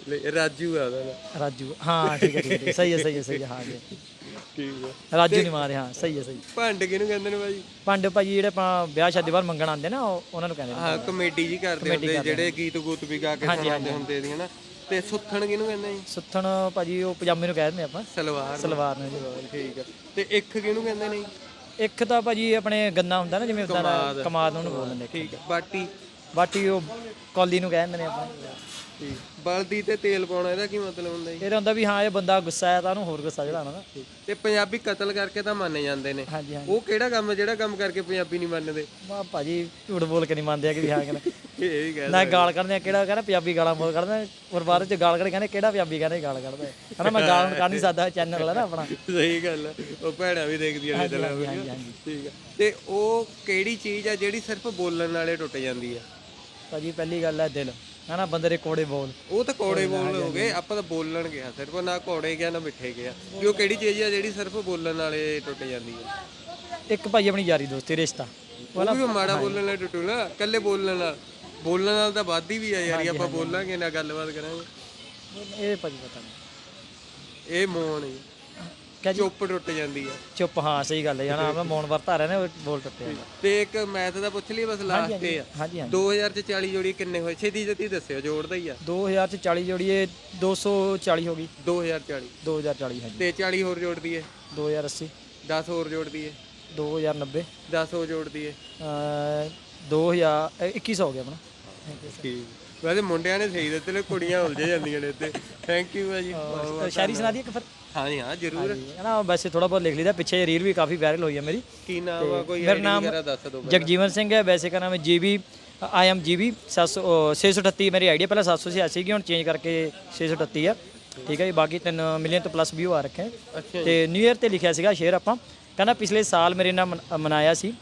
[SPEAKER 1] ਲੈ, ਰਾਜੂ ਆ ਉਹਦਾ ਨਾਂ।
[SPEAKER 10] ਰਾਜੂ ਹਾਂ ਠੀਕ ਹੈ ਠੀਕ ਹੈ ਸਹੀ ਹੈ ਸਹੀ ਹੈ ਸਹੀ ਹੈ ਹਾਂ ਜੀ।
[SPEAKER 1] ਠੀਕ ਆ
[SPEAKER 10] ਰਾਜੂ ਨਹੀਂ ਮਾਰੇ ਹਾਂ ਸਹੀ ਹੈ ਸਹੀ
[SPEAKER 1] ਭੰਡ ਕਿਹਨੂੰ ਕਹਿੰਦੇ ਨੇ ਭਾਜੀ
[SPEAKER 10] ਪੰਡ ਭਾਜੀ ਜਿਹੜੇ ਆਪਾਂ ਵਿਆਹ ਸ਼ਾਦੀ ਬਾਅਦ ਮੰਗਣ ਆਉਂਦੇ ਨਾ ਉਹ- ਉਹਨਾਂ ਨੂੰ ਕਹਿੰਦੇ ਨੇ।
[SPEAKER 1] ਹਾਂ ਕਮੇਡੀ ਜੀ ਕਰਦੇ ਹੁੰਦੇ ਜਿਹੜੇ ਗੀਤ ਗੂਤ ਵੀ ਗਾ ਕੇ ਸੁਣਾਉਂਦੇ ਹੁੰਦੇ ਸੀ ਹਨਾ। ਤੇ ਸੁੱਥਣ ਕਿਹਨੂੰ ਕਹਿੰਦੇ ਜੀ
[SPEAKER 10] ਸੁੱਥਣ ਭਾਜੀ ਉਹ ਪਜਾਮੇ ਨੂੰ ਕਹਿ ਦਿੰਦੇ ਆਪਾਂ।
[SPEAKER 1] ਸਲਵਾਰ
[SPEAKER 10] ਸਲਵਾਰ ਨੂੰ ਜੀ।
[SPEAKER 1] ਨੂੰ। ਠੀਕ ਆ ਤੇ ਇੱਕ ਕਿਹਨੂੰ ਕਹਿੰਦੇ ਨੇ? ਜੀ?
[SPEAKER 10] ਇੱਕ ਤਾਂ ਭਾਜੀ ਆਪਣੇ ਗੰਨਾ ਹੁੰਦਾ ਨਾ ਜਿਵੇਂ ਉਦਾਂ ਦਾ ਕਮਾਦ। ਉਹਨੂੰ ਬੋਲ ਦਿੰਦੇ
[SPEAKER 1] ਠੀਕ ਆ ਬਾਟੀ।
[SPEAKER 10] ਬਾਟੀ ਉਹ ਕੌਲੀ ਨੂੰ ਕਹਿ ਦਿੰਦੇ ਨੇ ਆਪਾਂ।
[SPEAKER 1] ਠੀਕ। ਬਲਦੀ ਤੇ ਤੇਲ ਪਾਉਣਾ ਇਹਦਾ ਕੀ ਮਤਲਬ ਹੁੰਦਾ ਜੀ?
[SPEAKER 10] ਇਹਦਾ ਹੁੰਦਾ ਵੀ ਹਾਂ ਇਹ ਬੰਦਾ ਗੁੱਸਾ ਹੈ ਤਾਂ ਉਹਨੂੰ ਹੋਰ ਗੁੱਸਾ ਚੜਾਉਣਾ ਨਾ।
[SPEAKER 1] ਤੇ ਪੰਜਾਬੀ ਕਤਲ ਕਰਕੇ ਤਾਂ ਮੰਨੇ ਜਾਂਦੇ ਨੇ।
[SPEAKER 10] ਹਾਂਜੀ ਹਾਂਜੀ।
[SPEAKER 1] ਉਹ ਕਿਹੜਾ ਕੰਮ ਹੈ ਜਿਹੜਾ ਕੰਮ ਕਰਕੇ ਪੰਜਾਬੀ ਨਹੀਂ ਮੰਨਦੇ?
[SPEAKER 10] ਮਾ ਭਾਜੀ ਝੂਠ ਬੋਲ ਕੇ ਨਹੀਂ ਮੰਨਦੇ ਆ ਕਿ ਵੀ ਹਾਂ ਕਹਿੰਦੇ।
[SPEAKER 1] ਇਹ ਵੀ ਕਹਿ
[SPEAKER 10] ਨਾ ਗਾਲ ਕੱਢਦੇ ਆ ਕਿਹੜਾ ਕਹਿੰਦਾ ਪੰਜਾਬੀ ਗਾਲਾਂ ਬੋਲ ਕੱਢਦੇ ਔਰ ਬਾਅਦ ਚ ਗਾਲ ਕੱਢ ਕਹਿੰਦੇ ਕਿਹੜਾ ਪੰਜਾਬੀ ਕਹਿੰਦੇ ਗਾਲ ਕੱਢਦਾ। ਹੈ ਹਨਾ ਮੈਂ ਗਾਲ ਹੁਣ ਕੱਢ ਨਹੀਂ ਸਕਦਾ ਚੈਨਲ ਹੈ ਨਾ ਆਪਣਾ।
[SPEAKER 1] ਸਹੀ ਗੱਲ ਆ। ਉਹ ਭੈਣਾਂ ਵੀ ਦੇਖਦੀਆਂ ਨੇ ਤੇਰਾ
[SPEAKER 10] ਹਾਂਜੀ ਹਾਂਜੀ ਹਾਂਜੀ।
[SPEAKER 1] ਠੀਕ ਆ। ਤੇ ਉਹ ਕਿਹੜੀ ਚੀਜ਼ ਆ ਜਿਹੜੀ ਸਿਰਫ ਬੋਲਣ ਨਾਲੇ ਟੁੱਟ ਜਾਂਦੀ ਆ?
[SPEAKER 10] ਭਾਜੀ ਪਹਿਲੀ ਗੱਲ ਹੈ ਦਿਲ। ਹਨਾ ਬੰਦੇ ਦੇ ਕੋੜੇ ਬੋਲ।
[SPEAKER 1] ਉਹ ਤਾਂ ਕੋੜੇ ਬੋਲ ਹੋ ਗਏ ਆਪਾਂ ਤਾਂ ਬੋਲਣ ਗਿਆ ਸਿਰਫ ਨਾ ਕੋੜੇ ਗਿਆ ਨਾ ਮਿੱਠੇ ਗਿਆ। ਵੀ ਉਹ ਕਿਹੜੀ ਚੀਜ਼ ਆ ਜਿਹੜੀ ਸਿਰਫ ਬੋਲਣ ਨਾਲੇ ਟੁੱਟ ਜਾਂਦੀ ਆ?
[SPEAKER 10] ਇੱਕ ਭਾਜੀ ਆਪਣੀ ਯਾਰੀ ਦੋਸਤੀ ਰਿਸ਼ਤਾ।
[SPEAKER 1] ਉਹ ਵੀ ਮਾੜਾ ਬੋਲਣ ਨਾਲ ਟੁੱਟੂ ਨਾ ਇਕੱਲੇ ਬੋਲਣ ਨਾਲ। ਬੋਲਣ ਨਾਲ ਤਾਂ ਵੱਧ ਹੀ ਵੀ ਆ ਯਾਰੀ ਆਪਾਂ ਬੋਲਾਂਗੇ ਨਾ ਗੱਲਬਾਤ ਕਰਾਂਗੇ।
[SPEAKER 10] ਇਹ ਭਾਜੀ ਪਤਾ ਨਹੀਂ
[SPEAKER 1] ਇਹ ਮੋਨ ਜੀ।
[SPEAKER 10] ਕਿਆ ਜੀ?
[SPEAKER 1] ਚੁੱਪ ਟੁੱਟ ਜਾਂਦੀ ਆ।
[SPEAKER 10] ਚੁੱਪ ਹਾਂ ਸਹੀ ਗੱਲ ਹੈ ਜਣਾ ਮੈਂ ਮੌਨ ਵਰਤਾ ਰਿਹਾ ਨੇ ਉਹ ਬੋਲ ਟੁੱਟਿਆ
[SPEAKER 1] ਤੇ ਇੱਕ ਮੈਥ ਦਾ ਪੁੱਛ ਲਈ ਬਸ ਲਾਸਟ ਤੇ ਆ।
[SPEAKER 10] ਹਾਂਜੀ ਹਾਂਜੀ।
[SPEAKER 1] 2000 ਚ 40 ਜੋੜੀ ਕਿੰਨੇ ਹੋਏ? ਛੇਤੀ ਛੇਤੀ ਦੱਸਿਓ ਜੋੜਦਾ ਹੀ ਆ।
[SPEAKER 10] 2000 ਚ 40 ਜੋੜੀਏ 240 ਹੋ ਗਈ।
[SPEAKER 1] 2040
[SPEAKER 10] 2040 ਹਾਂਜੀ।
[SPEAKER 1] ਤੇ 40 ਹੋਰ ਜੋੜ ਦਈਏ।
[SPEAKER 10] 2080
[SPEAKER 1] 10 ਹੋਰ ਜੋੜ ਦਈਏ।
[SPEAKER 10] 2090
[SPEAKER 1] 10 ਹੋਰ ਜੋੜ ਦਈਏ।
[SPEAKER 10] ਅ 2000 ਅ, 2100 ਹੋ ਗਿਆ ਆਪਣਾ।
[SPEAKER 1] ਠੀਕ ਵੈਸੇ ਮੁੰਡਿਆਂ ਨੇ ਸਹੀ ਦਿੱਤੇ ਨੇ ਕੁੜੀਆਂ ਉਲਝ ਜਾਂਦੀਆਂ ਨੇ ਇੱਥੇ। ਥੈਂਕ ਯੂ ਭਾਜੀ।
[SPEAKER 10] ਸ਼ਾਇਰੀ ਸੁਣਾ ਦਈਏ ਕਿ ਫਿਰ।
[SPEAKER 1] ਹਾਂਜੀ ਹਾਂ ਜ਼ਰੂਰ।
[SPEAKER 10] ਹੈ ਨਾ ਵੈਸੇ ਥੋੜਾ ਬਹੁਤ ਲਿਖ ਲਈਦਾ ਪਿੱਛੇ ਰੀਲ ਵੀ ਕਾਫੀ ਵਾਇਰਲ ਹੋਈ ਹੈ ਮੇਰੀ।
[SPEAKER 1] ਕੀ ਨਾਮ ਆ ਕੋਈ
[SPEAKER 10] ਮੇਰਾ
[SPEAKER 1] ਆਈਡੀ
[SPEAKER 10] ਨਾਮ
[SPEAKER 1] ਵਗੈਰਾ ਦੱਸ ਦਿਓ
[SPEAKER 10] ਜਗਜੀਵਨ ਸਿੰਘ ਹੈ ਵੈਸੇ ਕਾ ਨਾਮ ਹੈ ਜੀਬੀ ਆਈ ਐਮ ਜੀਬੀ 638 ਮੇਰੀ ਆਈਡੀ ਪਹਿਲਾਂ 786 ਸੀਗੀ ਹੁਣ ਚੇਂਜ ਕਰਕੇ 638 ਆ। ਠੀਕ ਹੈ ਜੀ ਬਾਕੀ 3 ਮਿਲੀਅਨ ਤੋਂ ਪਲੱਸ ਵਿਊ ਆ ਰੱਖੇ।
[SPEAKER 1] ਅੱਛਾ
[SPEAKER 10] ਤੇ ਨਿਊ ਇਅਰ ਤੇ ਲਿਖਿਆ ਸੀਗਾ ਸ਼ੇਅਰ ਆਪਾਂ। ਕਹਿੰਦਾ ਪਿਛਲੇ ਸਾਲ ਮੇਰੇ ਨਾਲ ਮਨ- ਮਨਾਇਆ ਸੀ।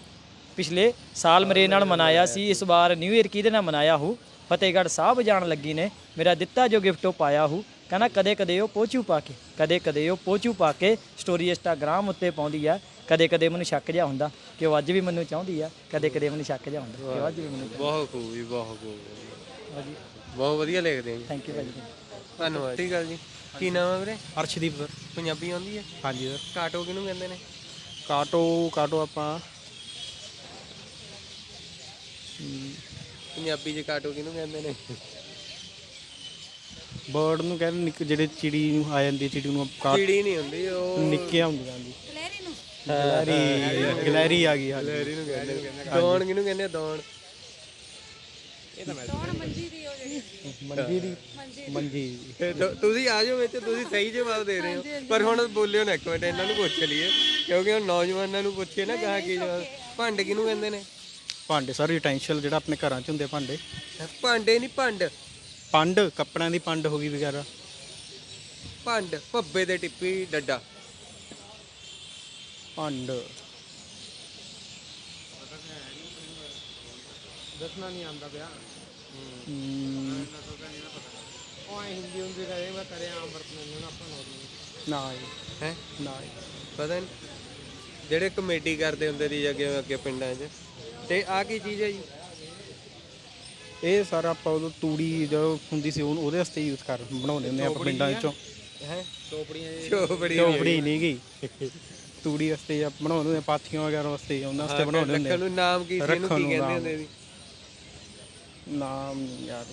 [SPEAKER 10] ਪਿਛਲੇ ਸਾਲ ਮੇਰੇ ਨਾਲ ਮਨਾਇਆ ਸੀ ਇਸ ਵਾਰ ਨਿਊ ਇਅਰ ਕਿਹਦੇ ਨਾਲ ਮਨਾਇਆ ਹੋ? ਫਤਿਹਗੜ੍ਹ ਸਾਹਿਬ ਜਾਣ ਲੱਗੀ ਨੇ ਮੇਰਾ ਦਿੱਤਾ ਜੋ ਗਿਫਟ ਉਹ ਪਾਇਆ ਹੋ। ਕਹਿੰਦਾ ਕਦੇ ਕਦੇ ਉਹ ਪੋਚੂ ਪਾ ਕੇ ਕਦੇ ਕਦੇ ਉਹ ਪੋਚੂ ਪਾ ਕੇ ਸਟੋਰੀ ਇੰਸਟਾਗ੍ਰਾਮ ਉੱਤੇ ਪਾਉਂਦੀ ਆ। ਕਦੇ ਕਦੇ ਮੈਨੂੰ ਸ਼ੱਕ ਜਿਹਾ ਹੁੰਦਾ ਕਿ ਉਹ ਅੱਜ ਵੀ ਮੈਨੂੰ ਚਾਹੁੰਦੀ ਆ ਕਦੇ ਕਦੇ ਮੈਨੂੰ ਸ਼ੱਕ ਜਿਹਾ ਹੁੰਦਾ ਕਿ ਉਹ ਅੱਜ ਵੀ ਮੈਨੂੰ
[SPEAKER 1] ਬਹੁਤ ਖੂਬ ਜੀ ਬਹੁਤ ਖੂਬ।
[SPEAKER 10] ਹਾਂਜੀ।
[SPEAKER 1] ਬਹੁਤ ਵਧੀਆ ਲਿਖਦੇ ਜੀ।
[SPEAKER 10] ਥੈਂਕ ਯੂ ਭਾਜੀ।
[SPEAKER 1] ਧੰਨਵਾਦ। ਠੀਕ ਗੱਲ ਜੀ। ਕੀ ਨਾਮ ਹੈ ਵੀਰੇ?
[SPEAKER 10] ਅਰਸ਼ਦੀਪ ਸਰ।
[SPEAKER 1] ਪੰਜਾਬੀ ਆਉਂਦੀ ਹੈ
[SPEAKER 10] ਹਾਂਜੀ ਸਰ।
[SPEAKER 1] ਕਾਟੋ ਕਿਹਨੂੰ ਕਹਿੰਦੇ ਨੇ?
[SPEAKER 10] ਕਾਟੋ ਕਾਟੋ ਆਪਾਂ।
[SPEAKER 1] ਪੰਜਾਬੀ 'ਚ ਕਾਟੋ ਕਿਹਨੂੰ ਕਹਿੰਦੇ ਨੇ?
[SPEAKER 10] ਬਰਡ ਨੂੰ ਕਹਿੰਦੇ ਨਿੱਕ ਜਿਹੜੇ ਚਿੜੀ ਨੂੰ ਆ ਜਾਂਦੀ ਚਿੜੀ ਨੂੰ ਕਾ
[SPEAKER 1] ਚਿੜੀ ਨਹੀਂ ਹੁੰਦੀ ਉਹ
[SPEAKER 10] ਨਿੱਕੀਆਂ ਹੁੰਦੀਆਂ ਜੀ। ਗਲੈਰੀ ਗਲੈਰੀ ਆ ਗਈ ਹਾਂਜੀ।
[SPEAKER 1] ਲੈਰੀ ਨੂੰ ਕਹਿੰਦੇ ਨੇ ਦੌਣ ਕਿਹਨੂੰ ਕਹਿੰਦੇ ਆ? ਦੌਣ।
[SPEAKER 10] ਮੰਜੀ ਦੀ ਮੰਜੀ
[SPEAKER 1] ਤੇ ਤੁ- ਤੁਸੀਂ ਆ ਜਾਓ ਵਿੱਚ ਤੁਸੀਂ ਸਹੀ ਜਵਾਬ ਦੇ ਰਹੇ ਹੋ। ਪਰ ਹੁਣ ਬੋਲਿਓ ਨਾ ਇੱਕ ਮਿੰਟ ਇਹਨਾਂ ਨੂੰ ਪੁੱਛ ਲਈਏ। ਕਿਉਂਕਿ ਹੁਣ ਨੌਜਵਾਨਾਂ ਨੂੰ ਪੁੱਛੇ ਨਾ ਕਹਾ ਕੀ ਜਵਾਬ। ਭੰਡ ਕਿਹਨੂੰ ਕਹਿੰਦੇ ਨੇ?
[SPEAKER 10] ਭਾਂਡੇ ਸਰ ਯੂਟੈਂਸ਼ੀਅਲ ਜਿਹੜਾ ਆਪਣੇ ਘਰਾਂ 'ਚ ਹੁੰਦੇ ਭਾਂਡੇ।
[SPEAKER 1] ਭਾਂਡੇ ਨਹੀਂ ਭੰਡ।
[SPEAKER 10] ਪੰਡ ਕੱਪੜਿਆਂ ਦੀ ਪੰਡ ਹੋ ਗਈ ਵਗੈਰਾ?
[SPEAKER 1] ਭੰਡ ਭੱਬੇ ਦੇ ਟਿੱਪੀ ਡੱਡਾ।
[SPEAKER 10] ਪੰਡ। ਨਾ ਜੀ,
[SPEAKER 1] ਹੈ
[SPEAKER 10] ਨਾ ਜੀ।
[SPEAKER 1] ਪਤਾ ਨਹੀਂ। ਜਿਹੜੇ ਕਮੇਟੀ ਕਰਦੇ ਹੁੰਦੇ ਸੀ ਅੱਗੇ ਅੱਗੇ ਪਿੰਡਾਂ 'ਚ। ਤੇ ਆ ਕੀ ਚੀਜ਼ ਹੈ ਜੀ?
[SPEAKER 10] ਇਹ ਸਾਰਾ ਆਪਾਂ ਉਦੋਂ ਤੂੜੀ ਜਦੋਂ ਹੁੰਦੀ ਸੀ ਉਹਨੂੰ ਉਹਦੇ ਵਾਸਤੇ ਯੂਜ਼ ਕਰ ਬਣਾਉਂਦੇ ਹੁੰਦੇ ਆਪਾਂ ਪਿੰਡਾਂ ਵਿੱਚੋਂ।
[SPEAKER 1] ਹੈ? ਚੋਪੜੀਆਂ ਚੋਪੜੀ
[SPEAKER 10] ਚੋਪੜੀ ਨਹੀਂ ਗਈ ਤੂੜੀ ਵਾਸਤੇ ਜਾਂ ਬਣਾਉਂਦੇ ਹੁੰਦੇ ਪਾਥੀਆਂ ਵਗੈਰਾ ਵਾਸਤੇ ਉਹਨਾਂ ਵਾਸਤੇ ਬਣਾਉਂਦੇ ਹੁੰਦੇ
[SPEAKER 1] ਰੱਖਣ ਨੂੰ ਨਾਮ ਕੀ ਸੀ ਇਹਨੂੰ ਕੀ ਕਹਿੰਦੇ। ਹੁੰਦੇ ਸੀ
[SPEAKER 10] ਨਾਮ ਨਹੀਂ ਯਾਦ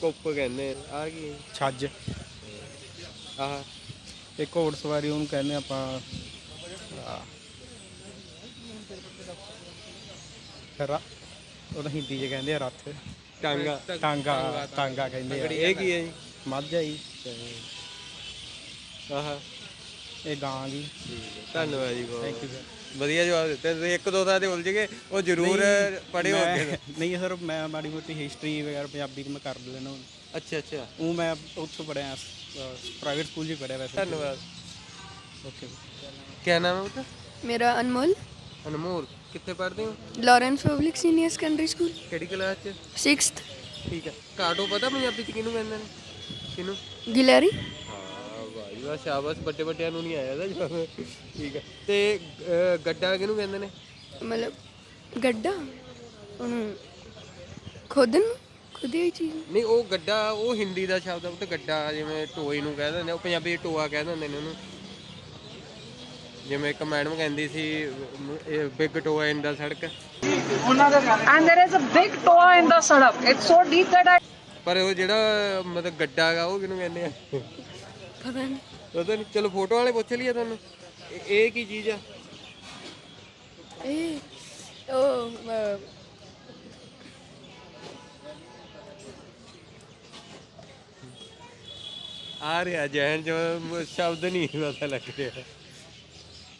[SPEAKER 1] ਕੁੱਪ ਕਹਿੰਦੇ ਆ। ਕੀ?
[SPEAKER 10] ਛੱਜ।
[SPEAKER 1] ਆਹ।
[SPEAKER 10] ਇੱਕ ਘੋੜ ਸਵਾਰੀ ਉਹਨੂੰ ਕਹਿੰਦੇ ਆਪਾਂ। ਆ। ਉਹਦਾ ਹਿੰਦੀ 'ਚ ਕਹਿੰਦੇ ਆ ਰੱਥ।
[SPEAKER 1] ਟਾਂਗਾ।
[SPEAKER 10] ਟਾਂਗਾ ਟਾਂਗਾ ਕਹਿੰਦੇ ਆ।
[SPEAKER 1] ਇਹ ਕੀ ਹੈ ਜੀ
[SPEAKER 10] ਮੱਝ ਆਈ
[SPEAKER 1] ਆਹ।
[SPEAKER 10] ਇਹ ਗਾਂ ਦੀ
[SPEAKER 1] ਧੰਨਵਾਦ ਜੀ ਬਹੁਤ।
[SPEAKER 10] ਥੈਂਕ ਯੂ ਸਰ
[SPEAKER 1] ਵਧੀਆ ਜਵਾਬ ਦਿੱਤੇ। ਤੁਸੀਂ ਇੱਕ ਦੋ ਥਾਂ ਤੇ ਉਲਝ ਗਏ। ਉਹ ਜ਼ਰੂਰ ਪੜ੍ਹੇ ਹੋ ਅੱਗੇ
[SPEAKER 8] ਨਹੀਂ ਸਰ ਮੈਂ ਮਾੜੀ ਮੋਟੀ ਹਿਸਟਰੀ ਵਗੈਰਾ ਪੰਜਾਬੀ ਮੈਂ ਕਰ ਲੈਣਾ
[SPEAKER 1] ਅੱਛਾ ਅੱਛਾ।
[SPEAKER 8] ਉਹ ਮੈਂ ਉੱਥੋਂ ਪੜਿਆ ਪ੍ਰਾਈਵੇਟ ਸਕੂਲ ਹੀ ਪੜਿਆ ਵੈਸੇ।
[SPEAKER 1] ਧੰਨਵਾਦ।
[SPEAKER 8] ਓਕੇ
[SPEAKER 1] ਕੀ ਨਾਮ ਹੈ ਬੇਟਾ
[SPEAKER 11] ਮੇਰਾ ਅਨਮੋਲ।
[SPEAKER 1] ਅਨਮੋਲ। ਕਿੱਥੇ ਪੜ੍ਹਦੇ ਹੋ?
[SPEAKER 11] Lawrence public senior secondary school
[SPEAKER 1] ਕਿਹੜੀ ਕਲਾਸ 'ਚ?
[SPEAKER 11] 6th
[SPEAKER 1] ਠੀਕ ਹੈ। ਕਾਟੋ ਪਤਾ ਪੰਜਾਬੀ 'ਚ ਕਿਹਨੂੰ ਕਹਿੰਦੇ ਨੇ? ਕਿਹਨੂੰ?
[SPEAKER 11] ਗਿਲੈਰੀ।
[SPEAKER 1] ਹਾਂ ਵਾਹ ਵਾਹ ਸ਼ਾਬਾਸ਼। ਵੱਡੇ ਵੱਡਿਆਂ ਨੂੰ ਨਹੀਂ ਆਇਆ ਦਾ ਠੀਕ ਹੈ। ਤੇ ਅਹ, ਗੱਡਾ ਕਿਹਨੂੰ ਕਹਿੰਦੇ ਨੇ?
[SPEAKER 11] ਮਤਲਬ ਗੱਡਾ? ਉਹਨੂੰ ਖੋਦਨ ਖੁਦ ਹੀ ਚੀਜ਼
[SPEAKER 1] ਨਹੀਂ ਉਹ ਗੱਡਾ ਉਹ ਹਿੰਦੀ ਦਾ ਸ਼ਬਦ ਆ ਉਹ ਤੇ ਗੱਡਾ ਜਿਵੇਂ ਟੋਏ ਨੂੰ ਕਹਿ ਦਿੰਦੇ ਆ, ਉਹ ਪੰਜਾਬੀ 'ਚ ਟੋਆ ਕਹਿ ਦਿੰਦੇ ਨੇ ਉਹਨੂੰ। ਜਿਵੇਂ ਇੱਕ ਮੈਡਮ ਕਹਿੰਦੀ ਸੀ ਇਹ ਬਿਗ ਟੋਆ ਇਨ ਦਾ ਸੜਕ
[SPEAKER 9] And there is a big toa in the sadak. It's so deep that I
[SPEAKER 1] ਪਰ ਉਹ ਜਿਹੜਾ ਮਤਲਬ ਗੱਡਾ ਹੈਗਾ ਉਹ ਕਿਹਨੂੰ ਕਹਿੰਦੇ ਆ?
[SPEAKER 11] ਪਤਾ ਨਹੀਂ
[SPEAKER 1] ਪਤਾ ਨਹੀਂ ਚਲੋ ਫੋਟੋ ਵਾਲੇ ਪੁੱਛ ਲਈਏ ਤੁਹਾਨੂੰ। ਇਹ- ਇਹ ਕੀ ਚੀਜ਼ ਆ?
[SPEAKER 11] ਇਹ ਉਹ ਅਹ,
[SPEAKER 1] ਆ ਰਿਹਾ ਜੈਨ ਜੋ ਮ- ਸ਼ਬਦ ਨਹੀਂ ਪਤਾ ਲੱਗ ਰਿਹਾ।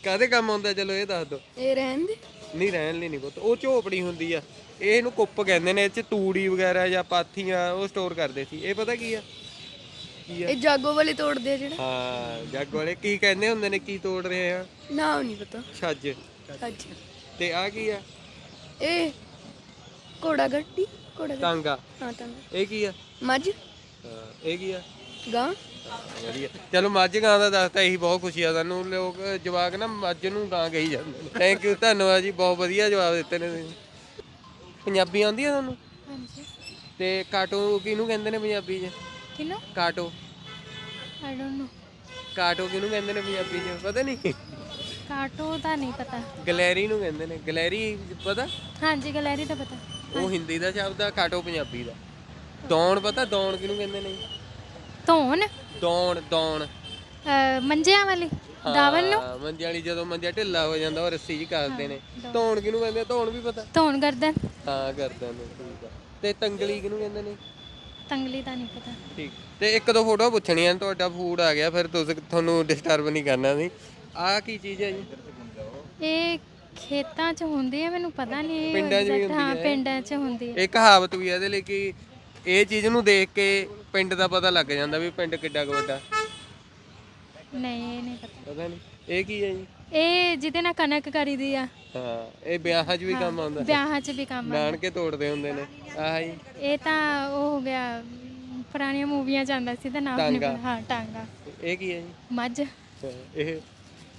[SPEAKER 1] ਕਾਦੇ ਕੰਮ ਆਉਂਦਾ ਚਲੋ ਇਹ ਦੱਸ ਦੋ
[SPEAKER 11] ਇਹ ਰਹਿਣ ਦੇ।
[SPEAKER 1] ਨਹੀਂ ਰਹਿਣ ਲਈ ਨਹੀਂ ਪੁੱਤ। ਉਹ ਝੋਪੜੀ ਹੁੰਦੀ ਆ। ਇਹ ਇਹਨੂੰ ਕੁੱਪ ਕਹਿੰਦੇ ਨੇ ਇਹ ਚ ਤੂੜੀ ਵਗੈਰਾ ਜਾਂ ਪਾਥੀਆਂ ਉਹ ਸਟੋਰ ਕਰਦੇ ਸੀ। ਇਹ ਪਤਾ ਕੀ ਆ? ਕੀ ਆ?
[SPEAKER 11] ਇਹ ਜਾਗੋ ਵਾਲੇ ਤੋੜਦੇ ਆ ਜਿਹੜਾ।
[SPEAKER 1] ਹਾਂ ਜੱਗ ਵਾਲੇ। ਕੀ ਕਹਿੰਦੇ ਹੁੰਦੇ ਨੇ ਕੀ ਤੋੜ ਰਹੇ ਆ?
[SPEAKER 11] ਨਾ ਨਹੀਂ ਪਤਾ।
[SPEAKER 1] ਛੱਜ।
[SPEAKER 11] ਅੱਛਾ
[SPEAKER 1] ਤੇ ਆ ਕੀ ਆ?
[SPEAKER 11] ਇਹ ਘੋੜਾ ਗੱਡੀ ਘੋੜਾ ਗੱਡੀ ਹਾਂ ਤਾਂ
[SPEAKER 1] ਇਹ ਕੀ ਆ?
[SPEAKER 11] ਮੱਝ।
[SPEAKER 1] ਹਾਂ, ਇਹ ਕੀ ਆ?
[SPEAKER 11] ਗਾਂ।
[SPEAKER 1] ਵਧੀਆ ਚਲੋ ਮੱਝ ਗਾਂ ਦਾ ਦੱਸਤਾ ਇਹੀ ਬਹੁਤ ਖੁਸ਼ੀ ਆ ਸਾਨੂੰ। ਲੋਕ ਜਵਾਕ ਨਾ ਮੱਝ ਨੂੰ ਗਾਂ ਕਹੀ ਜਾਂਦੇ ਥੈਂਕ ਯੂ ਧੰਨਵਾਦ ਜੀ ਬਹੁਤ ਵਧੀਆ ਜਵਾਬ ਦਿੱਤੇ ਨੇ ਤੁਸੀਂ। ਪੰਜਾਬੀ ਆਉਂਦੀ ਆ ਤੁਹਾਨੂੰ?
[SPEAKER 7] ਹਾਂਜੀ।
[SPEAKER 1] ਤੇ ਕਾਟੋ ਕਿਹਨੂੰ ਕਹਿੰਦੇ ਨੇ ਪੰਜਾਬੀ 'ਚ?
[SPEAKER 7] ਕਿਨੂੰ
[SPEAKER 1] ਕਾਟੋ।
[SPEAKER 7] ਆਈ ਡੋਨਟ ਨੋ
[SPEAKER 1] ਕਾਟੋ ਕਿਹਨੂੰ ਕਹਿੰਦੇ ਨੇ ਪੰਜਾਬੀ 'ਚ? ਪਤਾ ਨਹੀਂ?
[SPEAKER 7] ਕਾਟੋ ਦਾ ਨਹੀਂ ਪਤਾ।
[SPEAKER 1] ਗਲੈਰੀ ਨੂੰ ਕਹਿੰਦੇ ਨੇ। ਗਲੈਰੀ ਪਤਾ?
[SPEAKER 7] ਹਾਂਜੀ ਗੈਲਰੀ ਦਾ ਪਤਾ।
[SPEAKER 1] ਉਹ ਹਿੰਦੀ ਦਾ ਸ਼ਬਦ ਆ ਕਾਟੋ ਪੰਜਾਬੀ ਦਾ। ਦੌਣ ਪਤਾ? ਦੌਣ ਕਿਹਨੂੰ ਕਹਿੰਦੇ ਨੇ?
[SPEAKER 7] ਧੋਣ?
[SPEAKER 1] ਦੌਣ ਦੌਣ।
[SPEAKER 7] ਅਹ, ਮੰਜਿਆਂ ਵਾਲੀ ਦਾਵਨ ਨੂੰ?
[SPEAKER 1] ਹਾਂ, ਮੰਜੇ ਵਾਲੀ ਜਦੋਂ ਮੰਜਾ ਢਿੱਲਾ ਹੋ ਜਾਂਦਾ ਉਹ ਰੱਸੀ ਜੀ ਕਰਦੇ ਨੇ। ਧੌਣ ਕਿਹਨੂੰ ਕਹਿੰਦੇ ਆ? ਧੌਣ ਵੀ ਪਤਾ?
[SPEAKER 7] ਧੋਣ ਗਰਦਨ
[SPEAKER 1] ਹਾਂ ਕਰਦੇ ਨੇ ਠੀਕ ਆ। ਤੇ ਤੰਗਲੀ ਕਿਹਨੂੰ ਕਹਿੰਦੇ ਨੇ?
[SPEAKER 7] ਤੰਗਲੀ ਦਾ ਨਹੀਂ ਪਤਾ।
[SPEAKER 1] ਠੀਕ। ਤੇ ਇੱਕ ਦੋ ਫੋਟੋ ਪੁੱਛਣੀਆਂ ਤੁਹਾਡਾ ਫੂਡ ਆ ਗਿਆ ਫਿਰ ਤੁਸੀਂ ਤੁਹਾਨੂੰ ਡਿਸਟਰਬ ਨਹੀਂ ਕਰਨਾ ਸੀ। ਆਹ ਕੀ ਚੀਜ਼ ਹੈ ਜੀ?
[SPEAKER 7] ਇਹ ਖੇਤਾਂ 'ਚ ਹੁੰਦੀ ਹੈ ਮੈਨੂੰ ਪਤਾ ਨਹੀਂ ਇਹ
[SPEAKER 1] ਪਿੰਡਾਂ 'ਚ ਵੀ
[SPEAKER 7] exact-
[SPEAKER 1] ਹੁੰਦੀ
[SPEAKER 7] ਹਾਂ
[SPEAKER 1] ਹੈ।
[SPEAKER 7] ਪਿੰਡਾਂ 'ਚ ਹੁੰਦੀ ਹੈ
[SPEAKER 1] ਇਹ ਕਹਾਵਤ ਵੀ ਹੈ ਇਹਦੇ ਲਈ ਕਿ ਇਹ ਚੀਜ਼ ਨੂੰ ਦੇਖ ਕੇ ਪਿੰਡ ਦਾ ਪਤਾ ਲੱਗ ਜਾਂਦਾ ਵੀ ਪਿੰਡ ਕਿੱਡਾ ਕੁ ਵੱਡਾ।
[SPEAKER 7] ਨਹੀਂ ਇਹ ਨਹੀਂ ਪਤਾ।
[SPEAKER 1] ਪਤਾ ਨਹੀਂ। ਇਹ ਕੀ ਹੈ ਜੀ?
[SPEAKER 7] ਇਹ ਜਿਹਦੇ ਨਾਲ ਕਣਕ ਕਰੀਦੀ ਆ।
[SPEAKER 1] ਹਾਂ ਇਹ ਵਿਆਹਾਂ 'ਚ ਵੀ ਕੰਮ ਆਉਂਦਾ।
[SPEAKER 7] ਵਿਆਹਾਂ 'ਚ ਵੀ ਕੰਮ ਆ
[SPEAKER 1] ਨਾਨਕੇ ਤੋੜਦੇ ਹੁੰਦੇ ਨੇ। ਆਹ ਜੀ।
[SPEAKER 7] ਇਹ ਤਾਂ ਉਹ ਹੋ ਗਿਆ ਅਮ, ਪੁਰਾਣੀਆਂ ਮੂਵੀਆਂ 'ਚ ਆਉਂਦਾ ਸੀ ਤਾਂ ਨਾਮ ਨਹੀਂ
[SPEAKER 1] ਟਾਂਗਾ।
[SPEAKER 7] ਹਾਂ ਟਾਂਗਾ।
[SPEAKER 1] ਇਹ ਕੀ ਹੈ ਜੀ?
[SPEAKER 7] ਮੱਝ।
[SPEAKER 1] ਇਹ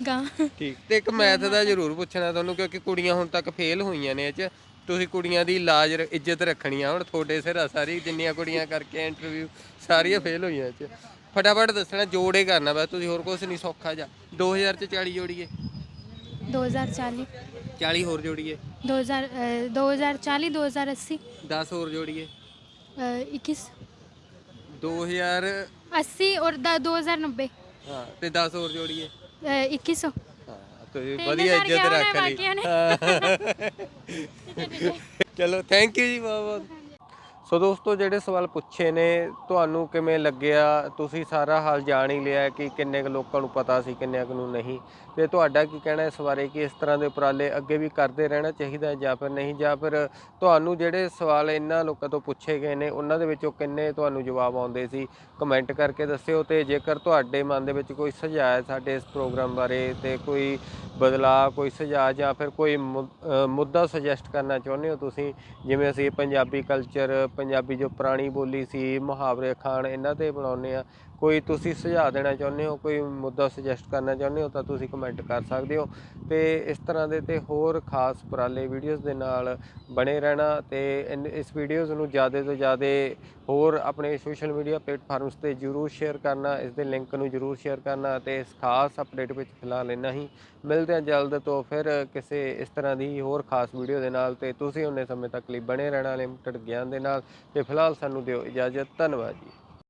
[SPEAKER 7] ਗਾਂ।
[SPEAKER 1] ਠੀਕ। ਤੇ ਇੱਕ ਮੈਥ ਦਾ ਜ਼ਰੂਰ ਪੁੱਛਣਾ ਤੁਹਾਨੂੰ ਕਿਉਂਕਿ ਕੁੜੀਆਂ ਹੁਣ ਤੱਕ ਫੇਲ ਹੋਈਆਂ ਨੇ ਇਹ ਚ। ਤੁਸੀਂ ਕੁੜੀਆਂ ਦੀ ਲਾਜ ਰ- ਇੱਜ਼ਤ ਰੱਖਣੀ ਆ। ਹੁਣ ਤੁਹਾਡੇ ਸਿਰ ਆ ਸਾਰੀ ਜਿੰਨੀਆਂ ਕੁੜੀਆਂ ਕਰਕੇ ਇੰਟਰਵਿਊ ਸਾਰੀਆਂ ਫੇਲ ਹੋਈਆਂ ਇਹ ਚ। ਫਟਾਫਟ ਦੱਸਣਾ ਜੋੜੇ ਕਰਨਾ ਬਸ ਤੁਸੀਂ ਹੋਰ ਕੁਝ ਨਹੀਂ ਸੌਖਾ ਜਾ। 2000 ਚ 40 ਜੋੜੀਏ।
[SPEAKER 7] 2040
[SPEAKER 1] 40 ਹੋਰ ਜੋੜੀਏ।
[SPEAKER 7] 2000 ਅ, 2040 2080
[SPEAKER 1] 10 ਹੋਰ ਜੋੜੀਏ।
[SPEAKER 7] ਅ, 21
[SPEAKER 1] 2000
[SPEAKER 7] 80 ਔਰ ਦਾ 2090
[SPEAKER 1] ਹਾਂ ਤੇ 10 ਹੋਰ ਜੋੜੀਏ।
[SPEAKER 7] ਅ, 2100
[SPEAKER 1] ਹਾਂ ਤੁਸੀਂ ਵਧੀਆ ਇੱਜ਼ਤ ਰੱਖ ਲਈ। ਚਲੋ ਥੈਂਕ ਯੂ ਜੀ ਬਹੁਤ ਬਹੁਤ। ਸੋ ਦੋਸਤੋ ਜਿਹੜੇ ਸਵਾਲ ਪੁੱਛੇ ਨੇ ਤੁਹਾਨੂੰ ਕਿਵੇਂ ਲੱਗਿਆ? ਤੁਸੀਂ ਸਾਰਾ ਹਾਲ ਜਾਣ ਹੀ ਲਿਆ ਕਿ ਕਿੰਨੇ ਕੁ ਲੋਕਾਂ ਨੂੰ ਪਤਾ ਸੀ ਕਿੰਨਿਆਂ ਕੁ ਨੂੰ ਨਹੀਂ। ਤੇ ਤੁਹਾਡਾ ਕੀ ਕਹਿਣਾ ਇਸ ਬਾਰੇ ਕਿ ਇਸ ਤਰ੍ਹਾਂ ਦੇ ਉਪਰਾਲੇ ਅੱਗੇ ਵੀ ਕਰਦੇ ਰਹਿਣਾ ਚਾਹੀਦਾ ਹੈ ਜਾਂ ਫਿਰ ਨਹੀਂ, ਜਾਂ ਫਿਰ ਤੁਹਾਨੂੰ ਜਿਹੜੇ ਸਵਾਲ ਇਹਨਾਂ ਲੋਕਾਂ ਤੋਂ ਪੁੱਛੇ ਗਏ ਨੇ, ਉਹਨਾਂ ਦੇ ਵਿੱਚੋਂ ਕਿੰਨੇ ਤੁਹਾਨੂੰ ਜਵਾਬ ਆਉਂਦੇ ਸੀ? ਕਮੈਂਟ ਕਰਕੇ ਦੱਸਿਓ ਤੇ ਜੇਕਰ ਤੁਹਾਡੇ ਮਨ ਦੇ ਵਿੱਚ ਕੋਈ ਸੁਝਾਅ ਹੈ ਸਾਡੇ ਇਸ ਪ੍ਰੋਗਰਾਮ ਬਾਰੇ ਤੇ ਕੋਈ ਬਦਲਾਅ, ਕੋਈ ਸੁਝਾਅ ਜਾਂ ਫਿਰ ਕੋਈ ਮੁੱਦਾ ਸੁਜੈਸਟ ਕਰਨਾ ਚਾਹੁੰਦੇ ਹੋ ਤੁਸੀਂ? ਜਿਵੇਂ ਅਸੀਂ ਪੰਜਾਬੀ ਕਲਚਰ, ਪੰਜਾਬੀ ਜੋ ਪੁਰਾਣੀ ਬੋਲੀ ਸੀ, ਮੁਹਾਵਰੇ ਖਾਣ ਇਹਨਾਂ ਤੇ ਬਣਾਉਂਦੇ ਆ ਕੋਈ ਤੁਸੀਂ ਸੁਝਾਅ ਦੇਣਾ ਚਾਹੁੰਦੇ ਹੋ, ਕੋਈ ਮੁੱਦਾ ਸੁਜੈਸਟ ਕਰਨਾ ਚਾਹੁੰਦੇ ਹੋ, ਤਾਂ ਤੁਸੀਂ ਕਮੈਂਟ ਕਰ ਸਕਦੇ ਹੋ। ਤੇ ਇਸ ਤਰ੍ਹਾਂ ਦੇ ਤੇ ਹੋਰ ਖਾਸ ਉਪਰਾਲੇ ਵੀਡੀਓਜ਼ ਦੇ ਨਾਲ ਬਣੇ ਰਹਿਣਾ ਤੇ ਇਨ- ਇਸ ਵੀਡੀਓਜ਼ ਨੂੰ ਜ਼ਿਆਦਾ ਤੋਂ ਜ਼ਿਆਦਾ ਹੋਰ ਆਪਣੇ ਸੋਸ਼ਲ ਮੀਡੀਆ ਪਲੇਟਫਾਰਮਸ ਤੇ ਜਰੂਰ ਸ਼ੇਅਰ ਕਰਨਾ, ਇਸ ਦੇ ਲਿੰਕ ਨੂੰ ਜਰੂਰ ਸ਼ੇਅਰ ਕਰਨਾ ਤੇ ਇਸ ਖਾਸ ਅਪਡੇਟ ਵਿੱਚ ਫਿਲਹਾਲ ਇੰਨਾ ਹੀ। ਮਿਲਦੇ ਹਾਂ ਜਲਦ ਤੋਂ ਫਿਰ ਕਿਸੇ ਇਸ ਤਰ੍ਹਾਂ ਦੀ ਹੋਰ ਖਾਸ ਵੀਡੀਓ ਦੇ ਨਾਲ ਤੇ ਤੁਸੀਂ ਉਹਨੇ ਸਮੇਂ ਤੱਕ ਲਈ ਬਣੇ ਰਹਿਣਾ ਲਿਮਟਿਡ ਗਿਆਨ ਦੇ ਨਾਲ। ਤੇ ਫਿਲਹਾਲ ਸਾਨੂੰ ਦਿਓ ਇਜਾਜ਼ਤ, ਧੰਨਵਾਦ ਜੀ।